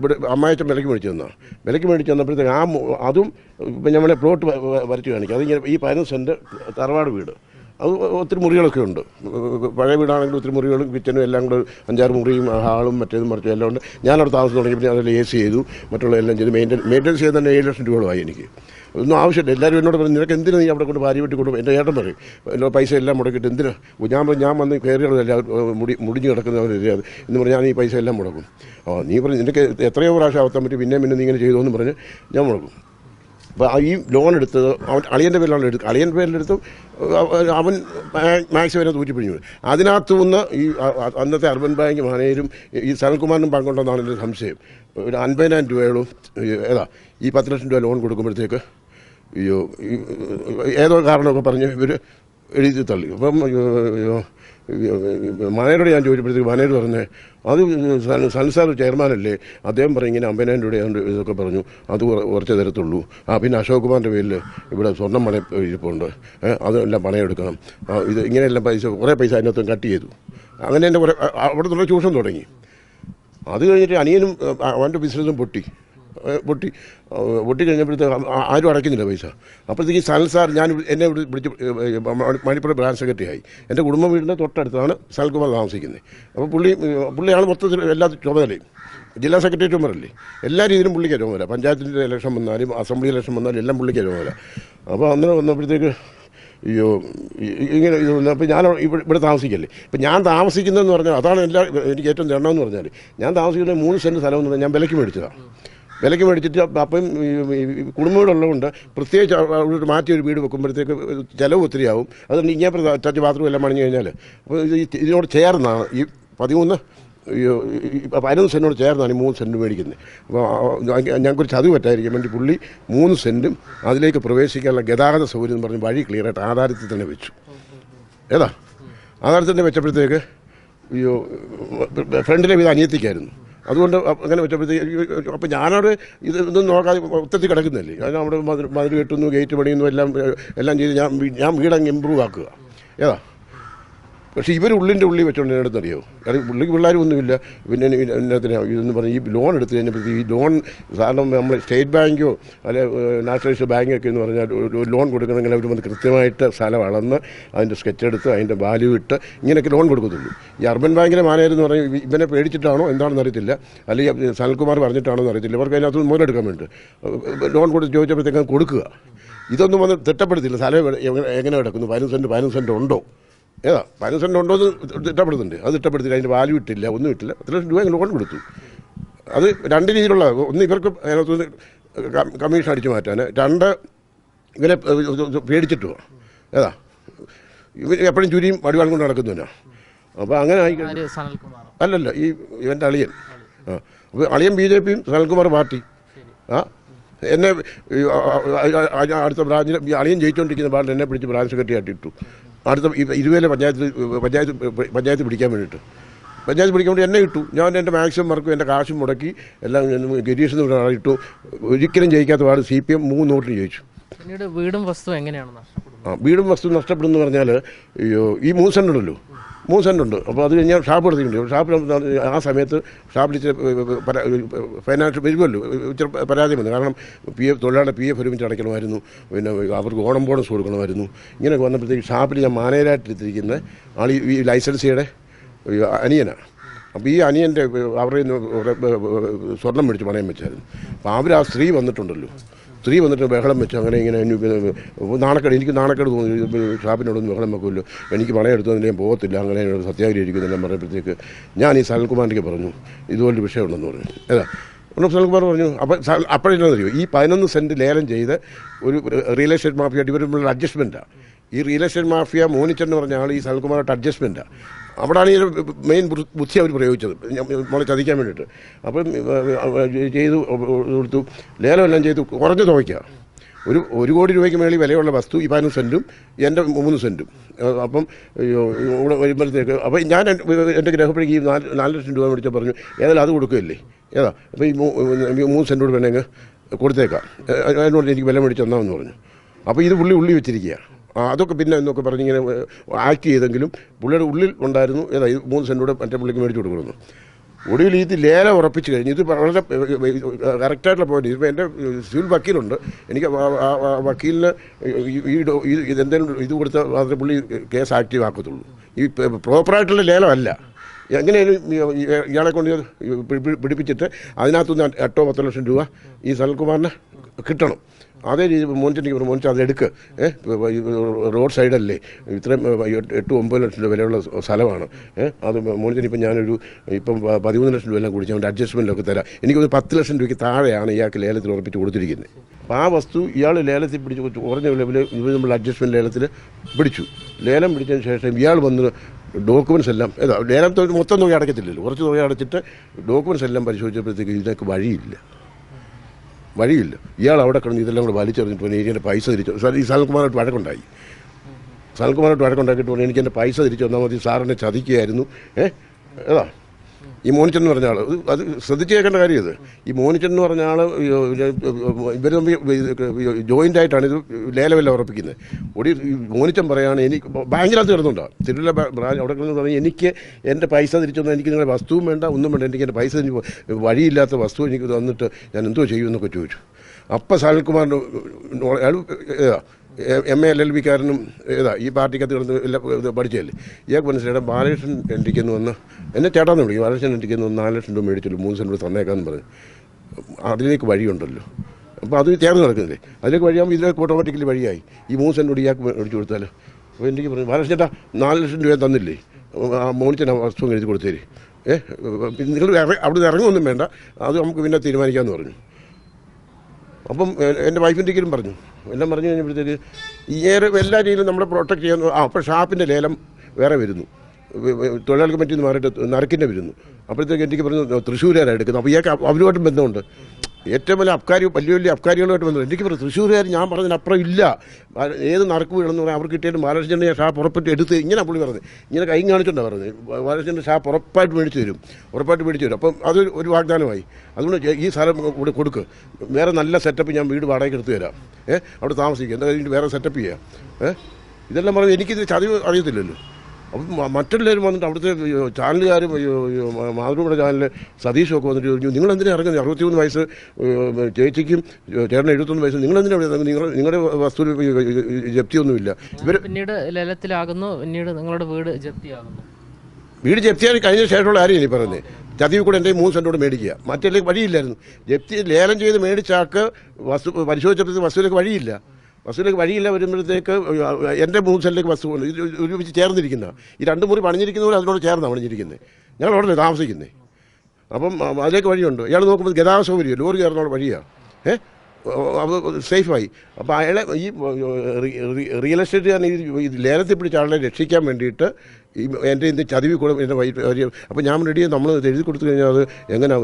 ഇവിടെ അമ്മായച്ചൻ വിലയ്ക്ക് മേടിച്ചു തന്നാ. വിലയ്ക്ക് മേടിച്ച് തന്നപ്പോഴത്തേക്ക് ആ അതും ഇപ്പം നമ്മളെ പ്ലോട്ട് വരച്ച് കാണിക്കും. അതിങ്ങനെ ഈ പതിനൊന്ന് സെന്റ് തറവാട് വീട്. അത് ഒത്തിരി മുറികളൊക്കെ ഉണ്ട്. പഴയ വീടാണെങ്കിൽ ഒത്തിരി മുറികളും കിച്ചനും എല്ലാം കൂടെ അഞ്ചാറ് മുറിയും ഹാളും മറ്റേതും മറിച്ചും എല്ലാം ഉണ്ട്. ഞാനവിടെ താമസം തുടങ്ങിയപ്പോൾ അതിൽ എ സി ചെയ്തു. മറ്റുള്ള എല്ലാം ചെയ്തു. മെയിന്റെ മെയിന്റെനൻസ് ചെയ്ത് തന്നെ ഏഴ് ലക്ഷം രൂപകളായി എനിക്ക്. ഒന്നും ആവശ്യമില്ല. എല്ലാവരും എന്നോട് പറഞ്ഞു നിനക്ക് എന്തിനാ നീ അവിടെ കൊണ്ട് ഭാര്യ വെട്ടി കൊണ്ട് എന്റെ ഏട്ടൻ പറയും എല്ലാ പൈസ എല്ലാം മുടക്കിയിട്ട് എന്തിനാ? ഞാൻ ഞാൻ വന്ന് കയറിയുള്ളതല്ല മുടി മുടിഞ്ഞ് കിടക്കുന്നവരത് എന്ന് പറഞ്ഞാൽ ഞാൻ ഈ പൈസ എല്ലാം മുടക്കും. ഓ നീ പറഞ്ഞു നിനക്ക് എത്രയോ പ്രാവശ്യം അവത്താൻ പറ്റി പിന്നെ പിന്നെ നീ ഇങ്ങനെ ചെയ്തു എന്ന് പറഞ്ഞ് ഞാൻ മുടക്കും. അപ്പോൾ ഈ ലോൺ എടുത്തത് അവൻ അളിയന്റെ പേരിലാണ് എടുത്തത് അളിയന്റെ പേരിലെടുത്ത് അവൻ മാക്സ് വരെ തൂറ്റിപ്പിഴിഞ്ഞു. അതിനകത്തു നിന്ന് ഈ അന്നത്തെ അർബൻ ബാങ്ക് മാനേജരും ഈ സനൽകുമാറിനും പങ്കുണ്ടെന്നാണ് എന്റെ സംശയം. ഒരു അൻപതിനായിരം രൂപയോളം ഏതാ ഈ പത്ത് ലക്ഷം രൂപ ലോൺ കൊടുക്കുമ്പോഴത്തേക്ക് അയ്യോ ഏതോ കാരണമൊക്കെ പറഞ്ഞ് ഇവർ എഴുതി തള്ളി. അപ്പം അയ്യോ, ഞാൻ ചോദിച്ചപ്പോഴത്തേക്ക് മാനേജർ പറഞ്ഞേ അത് സൻ- സൻസാർ ചെയർമാനല്ലേ? അദ്ദേഹം പറയും ഇങ്ങനെ അമ്പതിനായിരം ഇതൊക്കെ പറഞ്ഞു. അത് കുറ- കുറച്ച് തരത്തുള്ളൂ. ആ പിന്നെ അശോക് കുമാറിന്റെ പേരിൽ ഇവിടെ സ്വർണം പണയ ഇരിപ്പുണ്ട്. അതെല്ലാം പണയം എടുക്കണം ഇത് ഇങ്ങനെയെല്ലാം പൈസ കുറേ പൈസ അതിനകത്ത് കട്ട് ചെയ്തു. അങ്ങനെ എന്റെ കുറേ അവിടെ നിന്നുള്ള ചൂഷണം തുടങ്ങി. അത് കഴിഞ്ഞിട്ട് അനിയനും അവന്റെ ബിസിനസ്സും പൊട്ടി. പൊട്ടി പൊട്ടിക്കഴിഞ്ഞപ്പോഴത്തേക്ക് പൊട്ടി കഴിഞ്ഞപ്പോഴത്തേക്ക് ആരും അടയ്ക്കുന്നില്ല പൈസ. അപ്പോഴത്തേക്ക് സനൽ സാർ ഞാൻ എന്നെ വിളിച്ച് മണിപ്പുറം ബ്രാഞ്ച് സെക്രട്ടറി ആയി എന്റെ കുടുംബ വീടിന്റെ തൊട്ടടുത്താണ് സനൽകുമാർ താമസിക്കുന്നത്. അപ്പോൾ പുള്ളി പുള്ളിയാണ് മൊത്തത്തിൽ എല്ലാ ചുമതലയും. ജില്ലാ സെക്രട്ടറി ചുമതലല്ലേ എല്ലാ രീതിയിലും പുള്ളിക്ക് ചുമതല. പഞ്ചായത്തിന്റെ ഇലക്ഷൻ വന്നാലും അസംബ്ലി ഇലക്ഷൻ വന്നാലും എല്ലാം പുള്ളിക്ക് ചുമതല. അപ്പോൾ അന്നേരം വന്നപ്പോഴത്തേക്ക് അയ്യോ ഇങ്ങനെ അപ്പോൾ ഞാൻ ഇവിടെ ഇവിടെ താമസിക്കല്ലേ? ഇപ്പം ഞാൻ താമസിക്കുന്നതെന്ന് പറഞ്ഞാൽ അതാണ് എല്ലാ എനിക്ക് ഏറ്റവും തരണമെന്ന് പറഞ്ഞാൽ ഞാൻ താമസിക്കുന്ന മൂന്ന് സെന്റ് സ്ഥലം എന്ന് പറഞ്ഞാൽ ഞാൻ വിലയ്ക്ക് മേടിച്ചതാണ്. വിലയ്ക്ക് മേടിച്ചിട്ട് അപ്പം കുടുംബങ്ങളുള്ളതുകൊണ്ട് പ്രത്യേകിച്ച് അവിടെ മാറ്റി ഒരു വീട് വെക്കുമ്പോഴത്തേക്ക് ചിലവ് ഒത്തിരി ആവും അതുകൊണ്ട് ഇങ്ങനെ ടച്ച് ബാത്റൂം എല്ലാം പണിഞ്ഞു കഴിഞ്ഞാൽ അപ്പോൾ ഇത് ഇതിനോട് ചേർന്നാണ് ഈ പതിമൂന്ന് പതിനൊന്ന് സെന്റിനോട് ചേർന്നാണ് ഈ മൂന്ന് സെന്റ് മേടിക്കുന്നത് അപ്പോൾ ഞങ്ങൾക്കൊരു ചതിവ് പറ്റായിരിക്കും വേണ്ടി പുള്ളി മൂന്ന് സെന്റും അതിലേക്ക് പ്രവേശിക്കാനുള്ള ഗതാഗത സൗകര്യം എന്ന് പറഞ്ഞ് വഴി ക്ലിയറായിട്ട് ആധാരത്തിൽ തന്നെ വെച്ചു ഏതാ ആധാരത്തിൽ തന്നെ വെച്ചപ്പോഴത്തേക്ക് അയ്യോ ഫ്രണ്ടിലെ വീട് അനിയത്തിക്കായിരുന്നു അതുകൊണ്ട് അങ്ങനെ വെച്ചപ്പോഴത്തേക്ക് അപ്പോൾ ഞാനവിടെ ഇത് ഇതൊന്നും നോക്കാതെ ഒത്തത്തി കിടക്കുന്നില്ലേ? ഞാൻ നമ്മുടെ മതിൽ മതിൽ കെട്ടുന്നു ഗേറ്റ് പണിയുന്നു എല്ലാം എല്ലാം ചെയ്ത് ഞാൻ ഞാൻ വീടങ്ങ് ഇമ്പ്രൂവ് ആക്കുക. ഏതാ? പക്ഷേ ഇവർ ഉള്ളിന്റെ ഉള്ളി വെച്ചോണ്ട് എന്റെ അറിയോ കാരണം പുള്ളിക്ക് പിള്ളേരൊന്നുമില്ല. പിന്നെ ഇനി എന്നതിനാ ഇതെന്ന് പറഞ്ഞ് ഈ ലോൺ എടുത്ത് കഴിഞ്ഞപ്പോൾ ഈ ലോൺ സാധാരണ നമ്മൾ സ്റ്റേറ്റ് ബാങ്കോ അല്ലെ നാഷണലൈസ്ഡ് ബാങ്കൊക്കെ എന്ന് പറഞ്ഞാൽ ഒരു- ലോൺ കൊടുക്കണമെങ്കിൽ അവർ വന്ന് കൃത്യമായിട്ട് സ്ഥലം അളന്ന് അതിന്റെ സ്കെച്ച് എടുത്ത് അതിന്റെ വാല്യൂ ഇട്ട് ഇങ്ങനെയൊക്കെ ലോൺ കൊടുക്കത്തുള്ളൂ. ഈ അർബൻ ബാങ്കിലെ മാനേജർ എന്ന് പറഞ്ഞാൽ ഇവനെ പേടിച്ചിട്ടാണോ എന്താണെന്ന് അറിയത്തില്ല. അല്ലെങ്കിൽ സനൽകുമാർ പറഞ്ഞിട്ടാണോ എന്ന് അറിയത്തില്ല. അവർക്ക് അതിനകത്ത് മുതലെടുക്കാൻ വേണ്ടി. ലോൺ കൊടുത്ത് ചോദിച്ചപ്പോഴത്തേക്കും കൊടുക്കുക. ഇതൊന്നും വന്ന് തിട്ടപ്പെടുത്തില്ല. സ്ഥലം എങ്ങനെ- കിടക്കുന്നു? പതിനൊന്ന് സെന്റ് പതിനൊന്ന് സെന്റ് ഉണ്ടോ? ഏതാ? പതിനഞ്ച് സെന്റ് ഉണ്ടോ എന്ന് തിട്ടപ്പെടുന്നുണ്ട് അത് തിട്ടപ്പെടുത്തില്ല അതിന്റെ വാല്യൂ ഇട്ടില്ല ഒന്നും ഇട്ടില്ല. പത്ത് ലക്ഷം രൂപ ലോൺ കൊടുത്തു. അത് രണ്ട് രീതിയിലുള്ള ഒന്ന് ഇവർക്ക് അതിനകത്ത് കമ്മീഷൻ അടിച്ചു മാറ്റാൻ രണ്ട് ഇവരെ പേടിച്ചിട്ടുമോ ഏതാ? ഇവർ എപ്പോഴും ചുരിയും വടിവാളും കൊണ്ട് നടക്കുന്നവനാ. അപ്പോൾ അങ്ങനെ ആയി അല്ലല്ല ഈ ഇവന്റെ അളിയൻ. ആ അപ്പോൾ അളിയൻ ബി ജെ പിയും സനൽകുമാർ പാർട്ടി. ആ എന്നെ അടുത്ത ബ്രാഞ്ചിൽ അളിയൻ ജയിച്ചുകൊണ്ടിരിക്കുന്ന പാർട്ടി എന്നെ പിടിച്ച് ബ്രാഞ്ച് സെക്രട്ടറി ആട്ടിട്ടു അടുത്ത ഇരുവേലെ പഞ്ചായത്തിൽ പഞ്ചായത്ത് പഞ്ചായത്ത് പിടിക്കാൻ വേണ്ടിയിട്ട്. പഞ്ചായത്ത് പിടിക്കാൻ വേണ്ടി എന്നെ ഇട്ടു. ഞാൻ എന്റെ മാക്സിമം വർക്കും എന്റെ കാശും മുടക്കി എല്ലാം ഗിരീഷ് ഇട്ടു. ഒരിക്കലും ജയിക്കാത്ത പാട് സി പി എം മൂന്ന് വോട്ടിന് ജയിച്ചു. പിന്നീട് വീടും വസ്തു എങ്ങനെയാണ് നഷ്ടപ്പെടുന്നത് ആ വീടും വസ്തു നഷ്ടപ്പെടുന്നു പറഞ്ഞാൽ ഈ മൂന്ന് സെന്റ് ഉണ്ടല്ലോ. മൂന്ന് സെന്റ് ഉണ്ട്. അപ്പോൾ അത് കഴിഞ്ഞാൽ ഷാപ്പ് എടുത്തിട്ടുണ്ട്. ഷാപ്പ് ആ സമയത്ത് ഷാപ്പിൽ ഇച്ചിരി ഫൈനാൻഷ്യൽ വരുമല്ലോ. ഇച്ചിരി പരാതി വന്നു. കാരണം പി എഫ് തൊഴിലാളിയുടെ പി എഫ് ഒരുമിച്ച് അടയ്ക്കണമായിരുന്നു. പിന്നെ അവർക്ക് ഓണം ബോണസ് കൊടുക്കണമായിരുന്നു. ഇങ്ങനെയൊക്കെ വന്നപ്പോഴത്തേക്ക് ഷാപ്പിൽ ഞാൻ മാനേജരായിട്ടിരിക്കുന്ന ആൾ ഈ ലൈസൻസിയുടെ അനിയനാണ് അപ്പോൾ ഈ അനിയന്റെ അവരുടെ സ്വർണം മേടിച്ച് പണയം വെച്ചായിരുന്നു. അപ്പോൾ അവർ ആ സ്ത്രീ വന്നിട്ടുണ്ടല്ലോ. സ്ത്രീ വന്നിട്ട് ബഹളം വെച്ച് അങ്ങനെ ഇങ്ങനെ നാണക്കേട് എനിക്ക് നാണക്കേട് തോന്നി. ഷാപ്പിനോടൊന്നും ബഹളം വെക്കുമല്ലോ എനിക്ക് പണയം എടുത്തതിന് ഞാൻ പോകത്തില്ല. അങ്ങനെ എന്നോട് സത്യാഗ്രഹം ഇരിക്കുന്നില്ല പറയുമ്പോഴത്തേക്ക് ഞാൻ ഈ സനൽകുമാറിന്റെ പറഞ്ഞു ഇതുപോലൊരു വിഷയമുണ്ടെന്ന് പറഞ്ഞു. ഏതാ? ഉണ്ണപ്പ് സനൽകുമാർ പറഞ്ഞു അപ്പോൾ അപ്പോഴെന്നാ അറിയോ ഈ പതിനൊന്ന് സെന്റ് ലേലം ചെയ്ത് ഒരു റിയൽ എസ്റ്റേറ്റ് മാഫിയായിട്ട് ഇവർ അഡ്ജസ്റ്റ്മെന്റാണ് ഈ റിയൽ എസ്റ്റേറ്റ് മാഫിയ മോനിച്ചെന്ന് പറഞ്ഞ ആൾ ഈ സനൽകുമാറായിട്ട് അഡ്ജസ്റ്റ്മെന്റാണ് അവിടെയാണ് ഈ മെയിൻ ബുദ്ധി അവർ പ്രയോഗിച്ചത്. നമ്മളെ മോളെ ചതിക്കാൻ വേണ്ടിയിട്ട്. അപ്പം ചെയ്തു കൊടുത്തു. ലേലമെല്ലാം ചെയ്തു. കുറഞ്ഞ തുകയ്ക്കാണ് ഒരു ഒരു കോടി രൂപയ്ക്ക് മേളിൽ വിലയുള്ള വസ്തു ഈ പതിനൊന്ന് സെന്റും എന്റെ മൂന്ന് സെന്റും അപ്പം ഇവിടെ വരുമ്പോഴത്തേക്ക് അപ്പം ഞാൻ എന്റെ- എന്റെ ഈ നാല് നാല് ലക്ഷം രൂപ മേടിച്ചാൽ പറഞ്ഞു ഏതായാലും അത് കൊടുക്കുകയല്ലേ? ഏതാ? അപ്പോൾ ഈ മൂന്ന് സെന്റ് കൂടെ വേണമെങ്കിൽ കൊടുത്തേക്കാം. അതിനോട് എനിക്ക് വില മേടിച്ച് തന്നാമെന്ന് പറഞ്ഞു. അപ്പോൾ ഇത് ഉള്ളി ഉള്ളി വെച്ചിരിക്കുക അതൊക്കെ പിന്നെ എന്നൊക്കെ പറഞ്ഞ് ഇങ്ങനെ ആക്ട് ചെയ്തെങ്കിലും പുള്ളിയുടെ ഉള്ളിൽ ഉണ്ടായിരുന്നു. ഏതാ മൂന്ന് സെന്റൂടെ മറ്റേ പുള്ളിക്ക് മേടിച്ചു കൊടുക്കുന്നു. ഒടുവിൽ ഇത് ലേലം ഉറപ്പിച്ച് കഴിഞ്ഞു ഇത് വളരെ കറക്റ്റായിട്ടുള്ള പോയിന്റ് ഇപ്പോൾ എന്റെ സിവിൽ വക്കീലുണ്ട്. എനിക്ക് വക്കീലിന് ഈ- ഇതെന്തെങ്കിലും ഇത് കൊടുത്ത മാത്രമേ പുള്ളി കേസ് ആക്റ്റീവ് ആക്കത്തുള്ളൂ. ഈ പ്രോപ്പറായിട്ടുള്ള ലേലമല്ല. ഈ- ഇയാളെ കൊണ്ട് പിടിപ്പിച്ചിട്ട് അതിനകത്തുനിന്ന് എട്ടോ പത്തോ ലക്ഷം രൂപ ഈ സനൽകുമാറിന് കിട്ടണം. അതേ രീതി മോനിച്ചെനിക്ക് മോനിച്ച അത് എടുക്ക്. റോഡ് സൈഡല്ലേ. ഇത്രയും എട്ട് ഒമ്പത് ലക്ഷം രൂപ വിലയുള്ള സ്ഥലമാണ്. അത് മോനിച്ചൻ ഇപ്പം ഞാനൊരു ഇപ്പം പതിമൂന്ന് ലക്ഷം രൂപ എല്ലാം ഞാൻ അഡ്ജസ്റ്റ്മെന്റൊക്കെ തരാം. എനിക്കൊരു പത്ത് ലക്ഷം രൂപയ്ക്ക് താഴെയാണ് ഇയാൾക്ക് ലേലത്തിൽ ഉറപ്പിച്ച് കൊടുത്തിരിക്കുന്നത് അപ്പോൾ ആ വസ്തു ഇയാൾ ലേലത്തിൽ പിടിച്ച് കുറഞ്ഞ ലെവൽ ഇവർ നമ്മൾ അഡ്ജസ്റ്റ്മെന്റ് ലേലത്തിൽ പിടിച്ചു. ലേലം പിടിച്ചതിന് ശേഷം ഇയാൾ വന്ന് ഡോക്യുമെൻസ് എല്ലാം ഏതാ ലേലത്തെ മൊത്തം തുക അടയ്ക്കത്തില്ലല്ലോ. കുറച്ച് തുക അടച്ചിട്ട് ഡോക്യുമെൻസ് എല്ലാം പരിശോധിച്ചപ്പോഴത്തേക്ക് ഇതിനൊക്കെ വഴിയില്ല. വഴിയില്ല. ഇയാൾ അവിടെ കിടന്ന് ഇതെല്ലാം കൂടെ വലിച്ചെറിഞ്ഞിട്ട് പറഞ്ഞു എനിക്ക് എന്റെ പൈസ തിരിച്ചു സാർ ഈ സനൽകുമാറായിട്ട് വഴക്കുണ്ടായി. സനൽകുമാറായിട്ട് വഴക്കുണ്ടാക്കിയിട്ട് പറഞ്ഞു എനിക്ക് എന്റെ പൈസ തിരിച്ചു വന്നാൽ മതി. സാറിനെ ചതിക്കുകയായിരുന്നു. ഏ? ഏതാ? ഈ മോനിച്ചൻ എന്ന് പറഞ്ഞ അത് ശ്രദ്ധിച്ച് കേൾക്കേണ്ട കാര്യം ഇത്. ഈ മോനിച്ചൻ എന്ന് പറഞ്ഞ ഇവർ തമ്മിൽ ജോയിന്റ് ആയിട്ടാണ് ഇത് ലേലമെല്ലാം ഉറപ്പിക്കുന്നത്. ഒടി മോനിച്ചൻ പറയുകയാണ് എനിക്ക് ബാങ്കിനകത്ത് കിടന്നുണ്ടാവും തിരുവല്ല ബ്രാഞ്ച് അവിടെ കിടന്നു പറഞ്ഞാൽ എനിക്ക് എന്റെ പൈസ തിരിച്ചു തന്നാൽ എനിക്ക് നിങ്ങളുടെ വസ്തുവും വേണ്ട ഒന്നും വേണ്ട എനിക്ക് എന്റെ പൈസ വഴിയില്ലാത്ത വസ്തു എനിക്ക് തന്നിട്ട് ഞാൻ എന്തോ ചെയ്യുമെന്നൊക്കെ ചോദിച്ചു. അപ്പം സനൽകുമാറിന് അയാൾ എം എ എൽ എൽ ബിക്കാരനും ഏതാ ഈ പാർട്ടിക്കകത്ത് കിടന്ന് എല്ലാം ഇത് പഠിച്ചതല്ലേ? ഇയാൾക്ക് മനസ്സിലായിട്ട് ബാലകൃഷ്ണൻ എനിക്കെന്ന് വന്ന് എന്നെ ചേട്ടാന്ന് വിളിക്കും ബാലകൃഷ്ണൻ വന്ന് നാല് ലക്ഷം രൂപ മേടിച്ചുള്ളൂ മൂന്ന് സെന്റ് തന്നേക്കാന്ന് പറഞ്ഞു. അതിലേക്ക് വഴിയുണ്ടല്ലോ. അപ്പോൾ അത് ചേർന്ന് നടക്കുന്നില്ലേ? അതിലേക്ക് വഴിയാകുമ്പോൾ ഇതിലേക്ക് ഓട്ടോമാറ്റിക്കലി വഴിയായി. ഈ മൂന്ന് സെന്റ് കൂടി ഇയാൾക്ക് മേടിച്ചു കൊടുത്താൽ അപ്പോൾ എനിക്ക് പറഞ്ഞു ബാലകൃഷ്ണൻ ചേട്ടാ നാല് ലക്ഷം രൂപ തന്നില്ലേ? മോണിച്ചൻ വസ്തു എഴുതി കൊടുത്തേര്. ഏഹ് നിങ്ങൾ അവിടെ നിന്ന് ഇറങ്ങുമൊന്നും വേണ്ട. അത് നമുക്ക് പിന്നെ തീരുമാനിക്കാമെന്ന് പറഞ്ഞു. അപ്പം എന്റെ വൈഫിന്റെ ഒരിക്കലും പറഞ്ഞു. എല്ലാം പറഞ്ഞു കഴിഞ്ഞപ്പോഴത്തേക്ക് ഈ എല്ലാ രീതിയിലും നമ്മളെ പ്രൊട്ടക്ട് ചെയ്യാൻ ആ അപ്പോൾ ഷാപ്പിന്റെ ലേലം വേറെ വരുന്നു. തൊഴിലാളി കമ്മിറ്റിന്ന് മാറിയിട്ട് നറുക്കിന്റെ വരുന്നു. അപ്പോഴത്തേക്ക് എനിക്ക് പറഞ്ഞു തൃശ്ശൂരുകാരാണ് എടുക്കുന്നത്. അപ്പോൾ ഇയാൾക്ക് അവരുമായിട്ടും ബന്ധമുണ്ട്. ഏറ്റവും വലിയ അബ്കാരി വലിയ വലിയ അബ്കാരികളുമായിട്ട് ബന്ധം എനിക്ക് തൃശ്ശൂരുകാർ ഞാൻ പറഞ്ഞതിനപ്പുറം ഇല്ല. ഏത് നറുക്ക് വീണെന്ന് പറഞ്ഞാൽ അവർക്ക് കിട്ടിയിട്ട് ബാലകൃഷ്ണന്റെ ഷാ പുറപ്പെട്ട് എടുത്ത് ഇങ്ങനെ പുള്ളി പറഞ്ഞത്. ഇങ്ങനെ കൈ കാണിച്ചിട്ടുണ്ടാണ് പറഞ്ഞത്. ബാലകൃഷ്ണന്റെ ഷാ ഉറപ്പായിട്ട് മേടിച്ചു തരും. ഉറപ്പായിട്ട് മേടിച്ചു തരും. അപ്പം അത് ഒരു വാഗ്ദാനമായി. അതുകൊണ്ട് ഈ സ്ഥലം കൂടെ കൊടുക്ക്. വേറെ നല്ല സെറ്റപ്പ് ഞാൻ വീട് വാടകയ്ക്ക് എടുത്തു തരാം. ഏഹ് അവിടെ താമസിക്കുക എന്താ കഴിഞ്ഞിട്ട് വേറെ സെറ്റപ്പ് ചെയ്യാം. ഏഹ് ഇതെല്ലാം പറഞ്ഞ് എനിക്കിത് ചതിവ് അറിയത്തില്ലല്ലോ. അപ്പം മറ്റെല്ലാവരും മറ്റുള്ളവരും വന്നിട്ട് അവിടുത്തെ ചാനലുകാരും മാതൃഭൂമിയുടെ ചാനലിൽ സതീഷൊക്കെ വന്നിട്ട് ചോദിച്ചു നിങ്ങൾ എന്തിനാണ് ഇറങ്ങുന്നത്? അറുപത്തിമൂന്ന് വയസ്സ് ചേച്ചിക്കും ചേട്ടന് എഴുപത്തൊന്ന് വയസ്സ് നിങ്ങൾ എന്തിനാണ് ഇറങ്ങുന്നത്? നിങ്ങൾ നിങ്ങളുടെ വസ്തു ജപ്തിയൊന്നുമില്ല. ഇവർ പിന്നീട് ലേലത്തിലാകുന്നു പിന്നീട് നിങ്ങളുടെ വീട് ജപ്തിയാകുന്നു. വീട് ജപ്തിയായി കഴിഞ്ഞ ശേഷമുള്ള കാര്യം ഈ പറയുന്നത് ചതിവിൽ കൂടെ എന്റെ മൂന്ന് സെന്റോട് മേടിക്കുക. മറ്റേ വഴിയില്ലായിരുന്നു. ജപ്തി ലേലം ചെയ്ത് മേടിച്ചാൾക്ക് വസ്തു പരിശോധിച്ചപ്പോഴത്തേക്ക് വസ്തുവിലേക്ക് വഴിയില്ല. വസ്തുവിലേക്ക് വഴിയില്ല വരുമ്പോഴത്തേക്ക് എന്റെ മൂന്ന് സെന്റിലേക്ക് ബസ് ഇത് ഒരുമിച്ച് ചേർന്നിരിക്കുന്ന. ഈ രണ്ട് മുറി പോലെ അതിനോട് ചേർന്നാണ് പണിഞ്ഞിരിക്കുന്നത് ഞങ്ങൾ അവിടെ താമസിക്കുന്നത് അപ്പം അതിലേക്ക് വഴിയുണ്ട്. ഇയാൾ നോക്കുമ്പോൾ ഗതാഗത സൗകര്യം ലോറി കയറുന്ന വഴിയാണ് ഏ? അത് സേഫായി. അപ്പോൾ അയാളെ ഈ റിയൽ എസ്റ്റേറ്റ് ഈ ഈ ലേലത്തിൽ പിടിച്ച ആളെ രക്ഷിക്കാൻ വേണ്ടിയിട്ട് ഈ എന്റെ ഇന്ന് ചതിവി കൂടെ എന്റെ വൈ അപ്പോൾ ഞാൻ റെഡി നമ്മൾ എഴുതി കൊടുത്തു കഴിഞ്ഞാൽ അത് എങ്ങനെ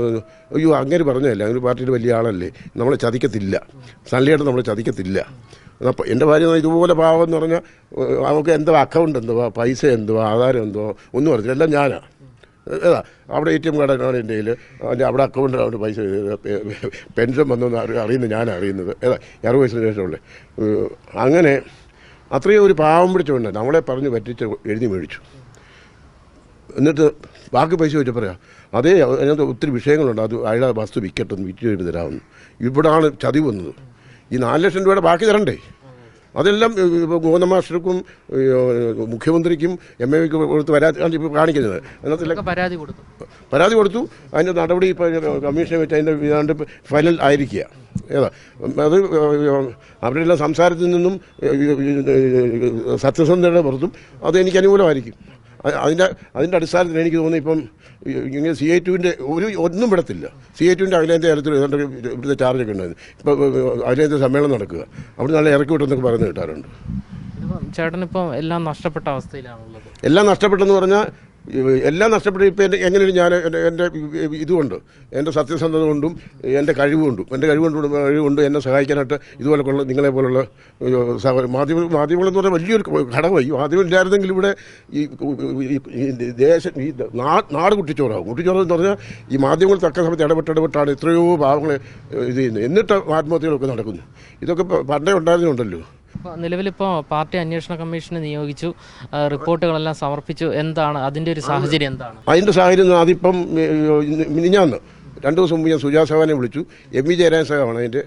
അയ്യോ അങ്ങനെ പറഞ്ഞതല്ല അങ്ങനെ പാർട്ടിയുടെ വലിയ ആളല്ലേ നമ്മളെ ചതിക്കത്തില്ല. സൺലിയായിട്ട് നമ്മളെ ചതിക്കത്തില്ല. അപ്പോൾ എന്റെ ഭാര്യ ഇതുപോലെ പാവം എന്ന് പറഞ്ഞാൽ അവൾക്ക് എന്തോ അക്കൗണ്ട് എന്തുവാ പൈസ എന്തുവാ ആധാരം എന്തുവാ ഒന്നും അറിയില്ല എല്ലാം ഞാനാണ് ഏതാ അവിടെ എ ടി എം കാർഡാണ് എന്റെ കയ്യിൽ അവിടെ അക്കൗണ്ടിൽ അവിടെ പൈസ പെൻഷൻ വന്നൊന്ന് അറി അറിയുന്നത് ഞാൻ അറിയുന്നത്. ഏതാ അറുപത് വയസ്സിന് ശേഷമുള്ളത് അങ്ങനെ അത്രയും ഒരു പാവം പിടിച്ചുകൊണ്ട് നമ്മളെ പറഞ്ഞ് പറ്റിച്ച് എഴുതി മേടിച്ചു. എന്നിട്ട് ബാക്കി പൈസ വെച്ച് പറയാം അതേ അതിനകത്ത് ഒത്തിരി വിഷയങ്ങളുണ്ട്. അത് അയാളെ വസ്തു വിൽക്കട്ടെന്ന് വിറ്റ് ചെയ്ത് തരാമെന്ന്. ഇവിടാണ് ചതി വന്നത്. ഈ നാല് ലക്ഷം രൂപയുടെ ബാക്കി തരണ്ടേ? അതെല്ലാം ഇപ്പോൾ ഗോവിന്ദ മാസ്റ്റർക്കും മുഖ്യമന്ത്രിക്കും എം എ വിക്ക് കൊടുത്ത് വരാതെ ഇപ്പോൾ കാണിക്കുന്നത്. അതിനകത്ത് പരാതി കൊടുത്തു. പരാതി കൊടുത്തു. അതിന്റെ നടപടി ഇപ്പോൾ കമ്മീഷനെ വെച്ച് അതിന്റെ ഏതാണ്ട് ഫൈനൽ ആയിരിക്കുക. ഏതാ? അത് അവരുടെ എല്ലാം സംസാരത്തിൽ നിന്നും സത്യസന്ധതയുടെ പുറത്തും അത് എനിക്ക് അനുകൂലമായിരിക്കും. അതിന്റെ അതിന്റെ അടിസ്ഥാനത്തിൽ എനിക്ക് തോന്നുന്നു ഇപ്പം ഇങ്ങനെ സി ഐ ടുവിന്റെ ഒരു ഒന്നും വിടത്തില്ല. സി ഐ ടുവിന്റെ അഖിലേന്ത്യാ തലത്തിൽ ഏതാണ്ട് ഇവിടുത്തെ ചാർജൊക്കെ ഉണ്ടായിരുന്നു. ഇപ്പോൾ അഖിലേന്ത്യാ സമ്മേളനം നടക്കുക. അവിടെ നല്ല ഇറക്കി വിട്ടെന്നൊക്കെ പറയുന്നത് കിട്ടാറുണ്ട്. ചേട്ടനിപ്പം എല്ലാം നഷ്ടപ്പെട്ട അവസ്ഥയിലാണുള്ളത്. എല്ലാം നഷ്ടപ്പെട്ടെന്ന് പറഞ്ഞാൽ എല്ലാം നഷ്ടപ്പെട്ട്. ഇപ്പം എന്റെ എങ്ങനെയാണ് ഞാൻ എന്റെ ഇതുകൊണ്ട് എന്റെ സത്യസന്ധത കൊണ്ടും എന്റെ കഴിവുകൊണ്ടും എന്റെ കഴിവുകൊണ്ടും കഴിവുകൊണ്ട് എന്നെ സഹായിക്കാനായിട്ട് ഇതുപോലെയുള്ള നിങ്ങളെ പോലുള്ള മാധ്യമ മാധ്യമങ്ങളെന്ന് പറഞ്ഞാൽ വലിയൊരു ഘടകമായി. മാധ്യമം ഇല്ലായിരുന്നെങ്കിൽ ഇവിടെ ഈ ദേശം ഈ നാട് കുട്ടിച്ചോറാവും കുട്ടിച്ചോറെന്ന് പറഞ്ഞാൽ ഈ മാധ്യമങ്ങൾ തക്ക സമയത്ത് ഇടപെട്ട് ഇടപെട്ടാണ് എത്രയോ പാവങ്ങളെ ഇത് ചെയ്യുന്നത്. എന്നിട്ട് ആത്മഹത്യകളൊക്കെ നടക്കുന്നു. ഇതൊക്കെ പണ്ടേ ഉണ്ടായിരുന്നുണ്ടല്ലോ നിലവിലിപ്പോൾ പാർട്ടി അന്വേഷണ കമ്മീഷനെ നിയോഗിച്ചു റിപ്പോർട്ടുകളെല്ലാം സമർപ്പിച്ചു. എന്താണ് അതിന്റെ ഒരു സാഹചര്യം എന്താണ്? അതിന്റെ സാഹചര്യം അതിപ്പം മിനിഞ്ഞാന്ന് രണ്ട് ദിവസം മുമ്പ് ഞാൻ സുജാ സഹാനെ വിളിച്ചു. എം വി ജയരാജ സഹമാണ് അതിന്റെ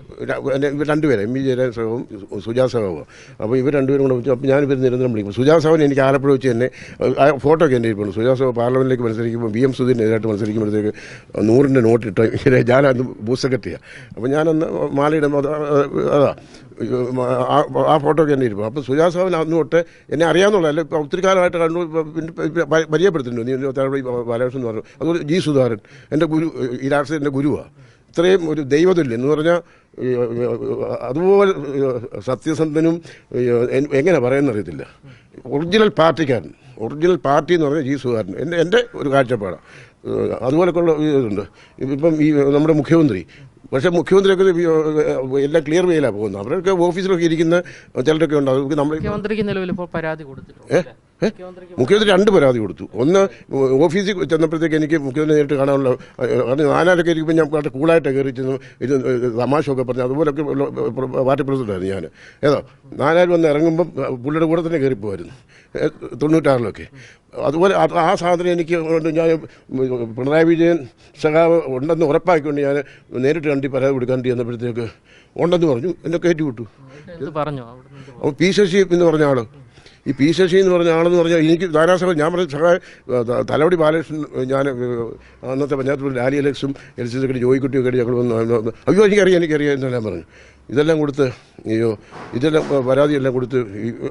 രണ്ടുപേരും എം വി ജയരാജ സഹവും സുജാ സഹവും അപ്പോൾ ഇവർ രണ്ടുപേരും കൂടെ വിളിച്ചു. അപ്പോൾ ഞാൻ ഇവർ നിരന്തരം വിളിക്കും. സുജാ സഹൻ എനിക്ക് ആലപ്പുഴ വെച്ച് തന്നെ ഫോട്ടോ ഒക്കെ എന്റെ ഇരിപ്പുണ്ട് സുജാ സഹ പാർലമെന്റിലേക്ക് മത്സരിക്കുമ്പോൾ ബി എം സുധീരനെതിരായിട്ട് മത്സരിക്കുമ്പോഴത്തേക്ക് നൂറിന്റെ നോട്ടിട്ട് ഇങ്ങനെ ഞാൻ അന്ന് ബൂത്ത് സെക്രട്ടറിയാണ് അപ്പോൾ ഞാനന്ന് മാലയിടുമ്പോൾ അതാ ആ- ഫോട്ടോ ഒക്കെ എന്റെ ഇരിക്കും അപ്പോൾ സുജാ സഹൻ അന്ന് തൊട്ട് എന്നെ അറിയാമെന്നുള്ളതല്ല ഇപ്പോൾ ഒത്തിരി കാലമായിട്ട് കണ്ടു ഇപ്പം ഇപ്പം പരിചയപ്പെടുത്തുന്നുണ്ട് നീ താഴെ ബാലകൃഷ്ണൻ എന്ന് പറഞ്ഞു. അതുപോലെ ജി സുധാകരൻ എന്റെ ഗുരു ഈ രാഷ്ട്രീയ എന്റെ ഗുരുവാണ് ഇത്രയും ഒരു ദൈവതുല്യം എന്ന് പറഞ്ഞാൽ അതുപോലെ സത്യസന്ധനും എങ്ങനെ പറയുന്ന അറിയത്തില്ല. ഒറിജിനൽ പാർട്ടിക്കാരൻ ഒറിജിനൽ പാർട്ടി എന്ന് പറഞ്ഞാൽ ജി സുധാകരൻ എന്റെ എന്റെ ഒരു കാഴ്ചപ്പാടാണ് അതുപോലെയൊക്കെയുള്ള ഇതുണ്ട്. ഇപ്പം ഈ നമ്മുടെ മുഖ്യമന്ത്രി പക്ഷേ മുഖ്യമന്ത്രിയൊക്കെ എല്ലാം ക്ലിയർ വേയിലാണ് പോകുന്നത്. അവരൊക്കെ ഓഫീസിലൊക്കെ ഇരിക്കുന്ന ചിലരൊക്കെ ഉണ്ട്. നമ്മൾ മുഖ്യമന്ത്രിക്ക് നിലവിൽ ഇപ്പോൾ പരാതി കൊടുത്തിട്ടുണ്ട്? മുഖ്യമന്ത്രി രണ്ട് പരാതി കൊടുത്തു. ഒന്ന് ഓഫീസിൽ ചെന്നപ്പോഴത്തേക്ക് എനിക്ക് മുഖ്യമന്ത്രി നേരിട്ട് കാണാനുള്ള നാലാലൊക്കെ ഇരിക്കുമ്പോൾ ഞാൻ വളരെ കൂളായിട്ട് കയറി ചെന്നു ഇത് തമാശയൊക്കെ പറഞ്ഞു അതുപോലൊക്കെ പാർട്ടി പ്രസിഡന്റായിരുന്നു ഞാൻ ഏതോ നാലാൽ വന്ന് ഇറങ്ങുമ്പം പുള്ളിയുടെ കൂടെ തന്നെ കയറിപ്പോയിരുന്നു തൊണ്ണൂറ്റാറിലൊക്കെ. അതുപോലെ ആ സാധനം എനിക്ക് ഞാൻ പിണറായി വിജയൻ സഖാവ് ഉണ്ടെന്ന് ഉറപ്പാക്കിക്കൊണ്ട് ഞാൻ നേരിട്ട് കണ്ടി പരാതി കൊടുക്കാൻ ചെന്നപ്പോഴത്തേക്ക് ഉണ്ടെന്ന് പറഞ്ഞു. എന്നെ കയറ്റി വിട്ടു. പറഞ്ഞു? അപ്പോൾ പി ശശി എന്ന് പറഞ്ഞ ആൾ ഈ പി ശശി എന്ന് പറഞ്ഞ ആളെന്ന് പറഞ്ഞാൽ എനിക്ക് ധാരാസഭ ഞാൻ പറഞ്ഞ സഹായ തലവടി ബാലകൃഷ്ണൻ ഞാൻ അന്നത്തെ പഞ്ചായത്ത് പ്രസിഡന്റ് ആലി അലക്സും എൽ സി സെക്രട്ടറി ജോയിക്കുട്ടിയും ഒക്കെ ഞങ്ങൾ വന്ന് അയ്യോ എനിക്കറിയാം എനിക്കറിയാം എന്നെല്ലാം പറഞ്ഞു. ഇതെല്ലാം കൊടുത്ത് അയ്യോ ഇതെല്ലാം പരാതിയെല്ലാം കൊടുത്ത്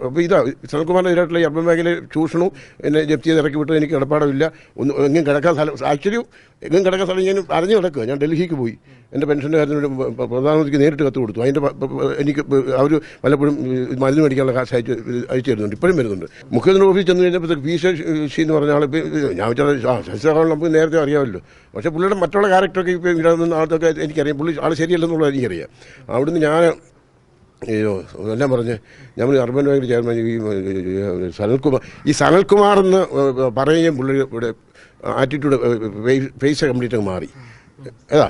അപ്പോൾ ഇതാ സനൽകുമാറിന്റെ ഇതിലായിട്ടുള്ള ഈ അർബൻ മേഖലയിലെ ചൂഷണവും എന്നെ ജപ്തി ചെയ്ത് ഇറക്കി വിട്ടത് എനിക്ക് കിടപ്പാടമില്ല ഒന്നും എങ്ങും കിടക്കാൻ സ്ഥലം ആക്ച്വലി എങ്ങും കിടക്കാൻ സ്ഥലം ഞാൻ അറിഞ്ഞു കിടക്കുക ഞാൻ ഡൽഹിക്ക് പോയി. എന്റെ പെൻഷന്റെ കാര്യത്തിന് പ്രധാനമന്ത്രിക്ക് നേരിട്ട് കത്ത് കൊടുത്തു. അതിന്റെ എനിക്ക് അവർ പലപ്പോഴും മരുന്ന് മേടിക്കാനുള്ള കാശ് അയച്ച് അയച്ചു തരുന്നുണ്ട് ഇപ്പോഴും വരുന്നുണ്ട്. മുഖ്യമന്ത്രി ഓഫീസിൽ ചെന്ന് കഴിഞ്ഞപ്പോഴത്തേക്ക് പി ഷീ എന്ന് പറഞ്ഞ ആൾ ഞാൻ വെച്ചാൽ ശശികാലം നമുക്ക് നേരത്തെ അറിയാമല്ലോ. പക്ഷേ പുള്ളിയുടെ മറ്റുള്ള ക്യാരക്ടറൊക്കെ ഇപ്പോൾ ഇവിടെ നിന്ന് ആൾക്കൊക്കെ എനിക്കറിയാം. പുള്ളി ആൾ ശരിയല്ലെന്നുള്ളത് എനിക്കറിയാം. അവിടുന്ന് ഞാൻ അയ്യോ എല്ലാം പറഞ്ഞ് നമ്മൾ അർബൻ ബാങ്ക് ചെയർമാൻ ഈ സനൽകുമാർ ഈ സനൽകുമാർ എന്ന് പറയുകയും പുള്ളി ഇവിടെ ആറ്റിറ്റ്യൂഡ് ഫേസ് കംപ്ലീറ്റ് മാറി. ഏതാ?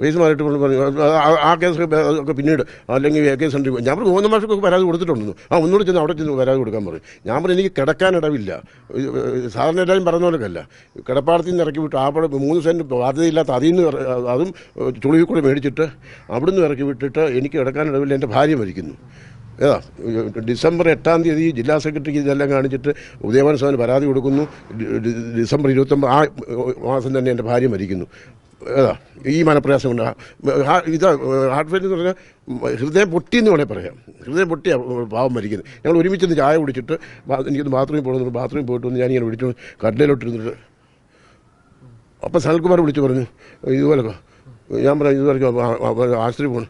ഫേസ് മാറിയിട്ട് പുള്ളി പറഞ്ഞു "ആ- കേസ് ഒക്കെ പിന്നീട് അല്ലെങ്കിൽ കേസ് ഉണ്ട് ഞാൻ പറഞ്ഞു മൂന്ന് മാസമൊക്കെ പരാതി കൊടുത്തിട്ടുണ്ടെന്നു. ആ ഒന്നുകൂടി ചെന്ന് അവിടെ ചെന്ന് പരാതി കൊടുക്കാൻ പറയും. ഞാൻ പറഞ്ഞു എനിക്ക് കിടക്കാൻ ഇടവില്ല. സാധാരണ എല്ലാവരും പറഞ്ഞ പോലെയൊക്കെയല്ല. കിടപ്പാടത്തിൽ നിന്ന് ഇറക്കി വിട്ട് അവിടെ മൂന്ന് സെന്റ് ബാധ്യതയില്ലാത്ത അതിൽ നിന്ന് അതും ചുളിവിൽ കൂടെ മേടിച്ചിട്ട് അവിടെ നിന്ന് ഇറക്കി വിട്ടിട്ട് എനിക്ക് കിടക്കാൻ ഇടവില്ല എന്റെ ഭാര്യ മരിക്കുന്നു. ഏതാ ഡിസംബർ എട്ടാം തീയതി ജില്ലാ സെക്രട്ടറിക്ക് ഇതെല്ലാം കാണിച്ചിട്ട് ഉദയവാൻ സ്വാമി പരാതി കൊടുക്കുന്നു. ഡിസംബർ ഇരുപത്തൊമ്പത് ആ മാസം തന്നെ എന്റെ ഭാര്യ മരിക്കുന്നു. ഏതാ ഈ മനപ്രയാസം കൊണ്ട് ഇത് ഹാർട്ട് ഫെയിൽ എന്ന് പറഞ്ഞാൽ ഹൃദയം പൊട്ടി എന്ന് വേണേൽ പറയാം. ഹൃദയം പൊട്ടിയാണ് പാവം മരിക്കുന്നത് ഞങ്ങൾ ഒരുമിച്ച് ചായ കുടിച്ചിട്ട് എനിക്കൊന്ന് ബാത്റൂമിൽ പോകണമെന്ന് ബാത്റൂമിൽ പോയിട്ട് വന്ന് ഞാനിങ്ങനെ വിളിച്ചു. കടലയിലോട്ടിരുന്നിട്ട്. അപ്പം സനൽകുമാർ വിളിച്ചു പറഞ്ഞു ഇതുപോലെ ഞാൻ പറഞ്ഞു ഇതുപോലെ ആശുപത്രി പോകണം